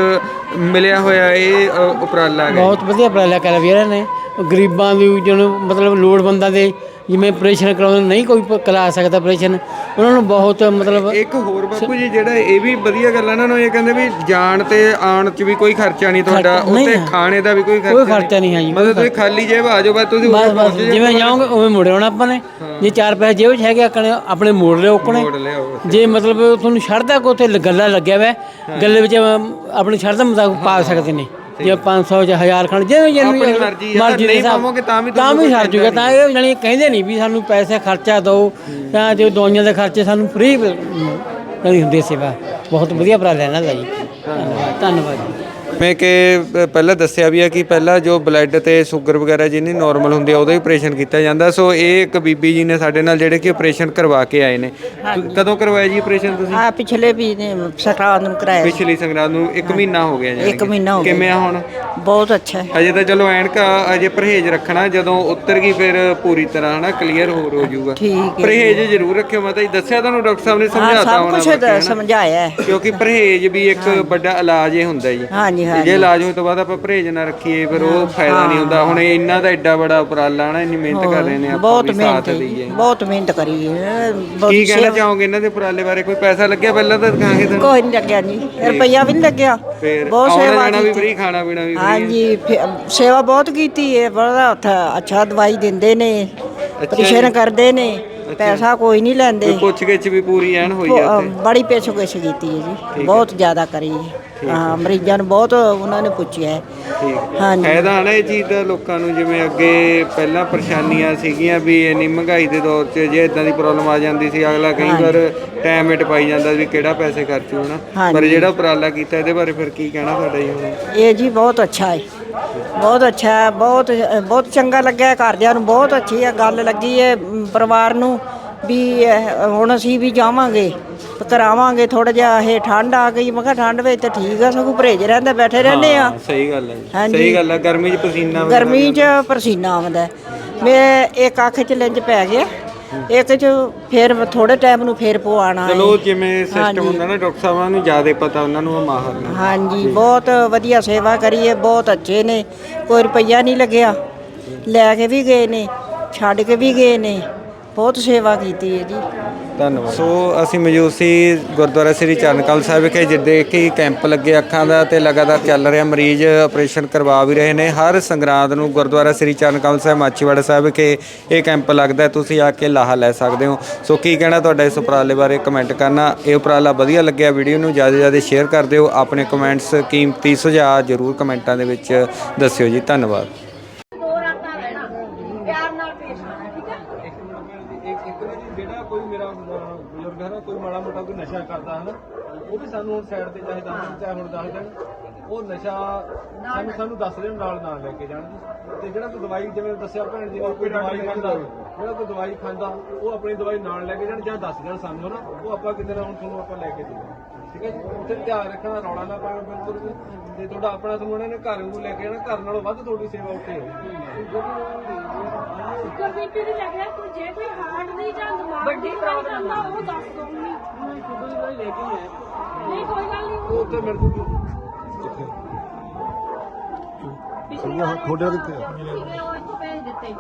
ਮਿਲਿਆ ਹੋਇਆ ਇਹ ਅ, ਉਪਰਾਲਾ ਹੈ ਬਹੁਤ ਵਧੀਆ ਉਪਰਾਲਾ ਕਰਿਆ ਵੀਰਾਂ ਨੇ। ਗਰੀਬਾਂ ਦੀ ਜਿਹਨੂੰ ਮਤਲਬ ਲੋੜਵੰਦਾਂ ਦੇ ਜਿਵੇਂ ਆਪਰੇਸ਼ਨ ਕਰਾਉਂਦੇ ਨਹੀਂ ਕੋਈ ਪ- ਕਰਾ ਸਕਦਾ ਆਪਰੇਸ਼ਨ ਉਹਨਾਂ ਨੂੰ ਬਹੁਤ ਮਤਲਬ ਇੱਕ ਹੋਰ ਬਾਪੂ ਜੀ ਜਿਹੜਾ ਇਹ ਵੀ ਵਧੀਆ ਗੱਲ ਹੈ ਨਾ ਨੂੰ ਇਹ ਕਹਿੰਦੇ ਵੀ ਜਾਣ ਤੇ ਆਉਣ ਚ ਵੀ ਕੋਈ ਖਰਚਾ ਨਹੀਂ ਤੁਹਾਡਾ ਖਰਚਾ ਨਹੀਂ ਉੱਥੇ ਹੈ। ਖਾਣੇ ਦਾ ਵੀ ਕੋਈ ਖਰਚਾ ਕੋਈ ਖਰਚਾ ਨਹੀਂ। ਹੈ ਜੀ, ਮਤਲਬ ਤੁਸੀਂ ਖਾਲੀ ਜੇਬ ਆ ਜਾਓ ਬਸ ਤੁਸੀਂ ਬਸ ਬਸ ਪਹੁੰਚ ਜਾਓ। ਜਿਵੇਂ ਜਾਓਗੇ ਉਵੇਂ ਮੁੜ ਆਉਣਾ ਆਪਾਂ ਨੇ। ਜੇ ਚਾਰ ਪੈਸੇ ਜੇਬ 'ਚ ਹੈਗੇ ਆਪਣੇ ਆਪਣੇ ਮੋੜ ਲਿਓ ਆਪਣੇ। ਮੋੜ ਲਿਆਓ ਜੇ ਮਤਲਬ ਤੁਹਾਨੂੰ ਛੱਡਦਾ ਕੋ ਗੱਲਾ ਲੱਗਿਆ ਹੈ, ਗੱਲੇ ਵਿੱਚ ਅਮ, ਆਪਣੀ ਛੱਡਦਾ ਮੁਤਾਬਕ ਪਾ ਸਕਦੇ ਨੇ। ਜੇ 500 ਜਾਂ 1000 ਖਣ ਜਿਵੇਂ ਜਿਵੇਂ ਆਪਣੀ ਮਰਜ਼ੀ ਆ, ਮਰਜ਼ੀ ਦੇ ਨਹੀਂ ਹਿਸਾਬ- ਪਾਵੋਗੇ ਤਾਂ ਵੀ ਤਾਂ ਤੁਹਾਨੂੰ ਵੀ ਸਰ ਜੂਗਾ ਤਾਂ ਇਹ ਜਾਣੀ ਕਹਿੰਦੇ ਨਹੀਂ ਵੀ ਸਾਨੂੰ ਪੈਸੇ ਖਰਚਾ ਦਿਓ ਤਾਂ ਜੋ ਦਵਾਈਆਂ ਦੇ ਖਰਚੇ ਸਾਨੂੰ ਫ੍ਰੀ ਨਹੀਂ ਹੁੰਦੇ ਸੇਵਾ। ਬਹੁਤ ਵਧੀਆ ਉਪਰਾਲਾ ਇਹਨਾਂ ਦਾ ਜੀ। ਧੰਨਵਾਦ। ਧੰਨਵਾਦ। ਜੀ ਜਿਵੇਂ ਕਿ ਪਹਿਲਾਂ ਦੱਸਿਆ ਵੀ ਹੈ ਕਿ ਪਹਿਲਾਂ ਜੋ ਬਲੱਡ ਤੇ ਸ਼ੂਗਰ ਵਗੈਰਾ ਜਿਹਨੀ ਨਾਰਮਲ ਹੁੰਦੀ ਆ ਉਹਦਾ ਹੀ ਆਪਰੇਸ਼ਨ ਕੀਤਾ ਜਾਂਦਾ। ਸੋ ਇਹ ਇੱਕ ਬੀਬੀ ਜੀ ਨੇ ਸਾਡੇ ਨਾਲ ਜਿਹੜੇ ਕਿ ਆਪਰੇਸ਼ਨ ਕਰਵਾ ਕੇ ਆਏ ਨੇ। ਕਦੋਂ ਕਰਵਾਇਆ ਜੀ ਆਪਰੇਸ਼ਨ ਤੁਸੀਂ? ਆ ਪਿਛਲੇ ਵੀ ਨੇ ਸੰਕਰਾਂਤ ਨੂੰ ਕਰਾਇਆ। ਪਿਛਲੀ ਸੰਗਰਾਂਦ ਨੂੰ 1 ਮਹੀਨਾ ਹੋ ਗਿਆ ਜਾਣੀ ਇੱਕ। ਮਹੀਨਾ ਹੋ ਗਿਆ। ਕਿਵੇਂ ਆ ਹੁਣ? ਬਹੁਤ ਅੱਛਾ ਹੈ। ਅਜੇ ਤਾਂ ਚਲੋ ਐਨਕਾ ਅਜੇ ਪਰਹੇਜ਼ ਰੱਖਣਾ ਜਦੋਂ ਉਤਰ ਗਈ ਫਿਰ ਪੂਰੀ ਤਰ੍ਹਾਂ ਹਨਾ ਕਲੀਅਰ ਹੋਰ ਹੋ ਜਾਊਗਾ। ਹੈ। ਪਰਹੇਜ਼ ਜ਼ਰੂਰ ਰੱਖਿਓ ਮਾਤਾ ਜੀ ਦੱਸਿਆ ਤੁਹਾਨੂੰ ਡਾਕਟਰ ਸਾਹਿਬ ਨੇ ਹਾਂ ਸਮਝਾਤਾ ਸਭ ਹੋਣਾ ਕੁਝ? ਸਮਝਾਇਆ ਹੈ। ਕਿਉਂਕਿ ਪਰਹੇਜ਼ ਵੀ ਇੱਕ ਵੱਡਾ ਇਲਾਜ ਹੀ ਹੁੰਦਾ ਜੀ। ਹਾਂਜੀ ਤੇ ਜੇ ਹੋਣ ਤੋਂ ਬਾਅਦ ਆਪਾਂ ਪਰਹੇਜ਼ ਨਾ ਰੱਖੀਏ ਫਿਰ ਉਹ ਫਾਇਦਾ ਨਹੀਂ ਹੁੰਦਾ। ਹੁਣ ਇਹਨਾਂ ਦਾ ਐਡਾ ਬੜਾ ਉਪਰਾਲਾ ਨਾ ਇੰਨੀ ਮਿਹਨਤ ਕਰ ਰਹੇ ਨੇ ਆਪਾਂ ਬਹੁਤ ਵੀ ਸਾਥ ਮਿਹਨਤ ਦਈਏ। ਬਹੁਤ ਮਿਹਨਤ ਕਰੀ ਹੈ। ਬਹੁਤ ਕੀ ਕਹਿਣਾ ਚਾਹੋਗੇ ਇਹਨਾਂ ਦੇ ਉਪਰਾਲੇ ਬਾਰੇ? ਕੋਈ ਪੈਸਾ ਲੱਗਿਆ ਪਹਿਲਾਂ ਤਾਂ ਦਿਖਾਂਗੇ ਤੁਹਾਨੂੰ ਕੋਈ ਨਹੀਂ ਲੱਗਿਆ ਜੀ ਰੁਪਈਆ ਵੀ ਨਹੀਂ ਲੱਗਿਆ। ਫਿਰ ਬਹੁਤ ਆਉਣਾ ਸੇਵਾ ਜਾਣਾ ਵੀ। ਫ੍ਰੀ ਖਾਣਾ ਪੀਣਾ ਵੀ free। ਹਾਂਜੀ ਫਿਰ ਸੇਵਾ ਬਹੁਤ ਕੀਤੀ ਹੈ ਬੜਾ ਉੱਥੇ ਅੱਛਾ ਦਵਾਈ ਦਿੰਦੇ ਨੇ ਆਪਰੇਸ਼ਨ ਕਰਦੇ ਨੇ। ਪੈਸਾ ਕੋਈ ਨਹੀਂ ਲੈਂਦੇ। ਪੁੱਛ ਗਿੱਛ ਵੀ ਪੂਰੀ ਐਨ ਹੋਈ ਆ ਉੱਥੇ? ਬੜੀ ਪੇਸ਼ਕਸ਼ ਕੀਤੀ ਹੈ ਜੀ। ਬਹੁਤ ਜ਼ਿਆਦਾ ਕਰੀ। ਹੈ। ਹਾਂ ਮਰੀਜ਼ਾਂ ਨੂੰ ਬਹੁਤ ਉਹਨਾਂ ਨੇ ਪੁੱਛਿਆ ਹੈ। ਠੀਕ ਹਾਂਜੀ। ਫਾਇਦਾ ਨਾ ਇਹ ਚੀਜ਼ ਦਾ ਲੋਕਾਂ ਨੂੰ ਜਿਵੇਂ ਅੱਗੇ ਪਹਿਲਾਂ ਪਰੇਸ਼ਾਨੀਆਂ ਸੀਗੀਆਂ ਵੀ ਇੰਨੀ ਮਹਿੰਗਾਈ ਦੇ ਦੌਰ 'ਚ ਜੇ ਇਦਾਂ ਦੀ ਪ੍ਰੋਬਲਮ ਆ ਜਾਂਦੀ ਸੀ ਅਗਲਾ ਕਈ ਵਾਰ ਟਾਈਮ ਇਟ ਪਾਈ ਜਾਂਦਾ ਵੀ ਕਿਹੜਾ ਪੈਸੇ ਖਰਚੂ ਹਨਾ? ਹਾਂਜੀ। ਪਰ ਜਿਹੜਾ ਉਪਰਾਲਾ ਕੀਤਾ ਇਹਦੇ ਬਾਰੇ ਫਿਰ ਕੀ ਕਹਿਣਾ ਤੁਹਾਡਾ ਜੀ ਹੁਣ? ਇਹ ਜੀ ਬਹੁਤ ਅੱਛਾ ਹੈ। ਬਹੁਤ ਅੱਛਾ ਹੈ ਬਹੁਤ ਬਹੁਤ ਚੰਗਾ ਲੱਗਿਆ ਘਰਦਿਆਂ ਨੂੰ ਬਹੁਤ ਅੱਛੀ ਹੈ ਗੱਲ ਲੱਗੀ ਹੈ ਪਰਿਵਾਰ ਨੂੰ ਵੀ ਹੁਣ ਅਸੀਂ ਵੀ ਜਾਵਾਂਗੇ ਕਰਾਵਾਂਗੇ ਥੋੜਾ ਜਿਹਾ ਇਹ ਠੰਡ ਆ ਗਈ ਮੈਂ ਕਿਹਾ ਠੰਡ ਵਿੱਚ ਤਾਂ ਠੀਕ ਆ ਸਗੋਂ ਪਰਹੇਜ ਰਹਿੰਦੇ ਬੈਠੇ ਰਹਿੰਦੇ ਆ ਸਹੀ ਗੱਲ ਹੈ। ਸਹੀ ਗੱਲ ਹੈ ਗਰਮੀ 'ਚ ਪਸੀਨਾ ਗਰਮੀ 'ਚ ਪਰਸੀਨਾ ਆਉਂਦਾ ਹੈ। ਮੈਂ ਇੱਕ ਅੱਖ 'ਚ ਲੈਂਜ ਪੈ ਗਿਆ ਇੱਕ 'ਚ ਫਿਰ ਥੋੜੇ ਟਾਈਮ ਨੂੰ ਫੇਰ ਪਵਾਣਾ ਹੈ ਚਲੋ ਜਿਵੇਂ ਸਿਸਟਮ। ਹੁੰਦਾ ਨਾ ਡਾਕਟਰ ਸਾਹਿਬਾਂ ਨੂੰ ਜ਼ਿਆਦਾ ਪਤਾ ਉਹਨਾਂ ਨੂੰ ਉਹ ਮਾਹਰ ਨੇ। ਹਾਂਜੀ ਬਹੁਤ ਵਧੀਆ ਸੇਵਾ ਕਰੀਏ ਬਹੁਤ ਅੱਛੇ ਨੇ। ਕੋਈ ਰੁਪਈਆ ਨਹੀਂ ਲੱਗਿਆ। ਲੈ ਕੇ ਵੀ ਗਏ ਨੇ ਛੱਡ ਕੇ ਵੀ ਗਏ ਨੇ। ਬਹੁਤ ਸੇਵਾ ਕੀਤੀ ਹੈ ਜੀ। ਧੰਨਵਾਦ। ਸੋ ਅਸੀਂ ਮੌਜੂਦ ਸੀ ਗੁਰਦੁਆਰਾ ਸ੍ਰੀ ਚਰਨਕਮਲ ਸਾਹਿਬ ਵਿਖੇ, ਜਿੱਦੇ ਕਿ ਕੈਂਪ ਲੱਗੇ ਅੱਖਾਂ ਦਾ ਤੇ ਲਗਾਤਾਰ ਚੱਲ ਰਿਹਾ ਮਰੀਜ਼ ਆਪਰੇਸ਼ਨ ਕਰਵਾ ਵੀ ਰਹੇ ਨੇ। ਹਰ ਸੰਗਰਾਂਦ ਨੂੰ ਗੁਰਦੁਆਰਾ ਸ੍ਰੀ ਚਰਨਕਮਲ ਸਾਹਿਬ ਮਾਚੀਵਾੜਾ ਸਾਹਿਬ ਵਿਖੇ ਇਹ ਕੈਂਪ ਲੱਗਦਾ ਤੁਸੀਂ ਆ ਕੇ ਲਾਹਾ ਲੈ ਸਕਦੇ ਹੋ। ਸੋ ਕੀ ਕਹਿਣਾ ਤੁਹਾਡਾ ਇਸ ਉਪਰਾਲੇ ਬਾਰੇ ਕਮੈਂਟ ਕਰਨਾ। ਇਹ ਉਪਰਾਲਾ ਵਧੀਆ ਲੱਗਿਆ ਵੀਡੀਓ ਨੂੰ, ਜ਼ਿਆਦਾ ਜ਼ਿਆਦਾ ਸ਼ੇਅਰ ਕਰ ਦਿਓ। ਆਪਣੇ ਕਮੈਂਟਸ, ਕੀਮਤੀ ਸੁਝਾਅ ਜ਼ਰੂਰ ਕਮੈਂਟਾਂ ਦੇ ਵਿੱਚ ਦੱਸਿਓ ਜੀ। ਧੰਨਵਾਦ ਜਿਹੜਾ ਕੋਈ ਮੇਰਾ ਬਜ਼ੁਰਗ ਹੈ ਨਾ ਕੋਈ ਮਾੜਾ ਮੋਟਾ ਕੋਈ ਨਸ਼ਾ ਕਰਦਾ ਹੈ ਨਾ ਉਹ ਵੀ ਸਾਨੂੰ ਹੁਣ ਸਾਈਡ ਤੇ ਚਾਹੇ ਦੱਸ ਚਾਹੇ ਹੁਣ ਦੱਸ ਦੇਣ ਉਹ ਨਸ਼ਾ ਸਾਨੂੰ ਸਾਨੂੰ ਦੱਸ ਦੇਣ ਨਾਲ ਨਾਲ ਲੈ ਕੇ ਜਾਣ। ਜੀ ਤੇ ਜਿਹੜਾ ਕੋਈ ਦਵਾਈ ਜਿਵੇਂ ਦੱਸਿਆ ਭੈਣ ਜੀ ਨੇ ਕੋਈ ਦਵਾਈ ਖਾਂਦਾ ਜਿਹੜਾ ਕੋਈ ਦਵਾਈ ਖਾਂਦਾ ਉਹ ਆਪਣੀ ਦਵਾਈ ਨਾਲ ਲੈ ਕੇ ਜਾਣ ਜਾਂ ਦੱਸ ਦੇਣ ਸਾਨੂੰ ਹਨਾ? ਉਹ ਆਪਾਂ ਕਿਤੇ ਨਾ ਹੁਣ ਤੁਹਾਨੂੰ ਆਪਾਂ ਲੈ ਕੇ ਦੇਵਾਂਗੇ। ਠੀਕ ਹੈ ਜੀ? ਉੱਥੇ ਧਿਆਨ ਰੱਖਣਾ ਰੌਲਾ ਨਾ ਪਾਵੇ ਬਿਲਕੁਲ ਵੀ। ਤੇ ਤੁਹਾਡਾ ਆਪਣਾ ਤੁਹਾਨੂੰ ਇਹਨਾਂ ਨੇ ਘਰ ਨੂੰ ਲੈ ਕੇ ਜਾਣਾ ਘਰ ਨਾਲੋਂ ਵੱਧ ਤੁਹਾਡੀ ਸੇਵਾ ਉੱਥੇ ਦੀ ਲੱਗਿਆ ਕੋਈ ਜੇ ਕੋਈ ਹਾਰਟ ਦੀ ਜਾਂ ਦਿਮਾਗ ਦੀ ਪ੍ਰੋਬਲਮ ਦਾ ਉਹ ਦੱਸ ਦੋ ਨਹੀਂ ਕੋਈ ਗੱਲ ਨਹੀਂ। ਉਹ ਉੱਥੇ ਮਿਲ ਜੂਗੀ ਪਿਛਲੀ ਵਾਰ ਤੁਹਾਡੇ ਕਿੱਥੇ ਆ? ਭੇਜ ਦਿੱਤੇ।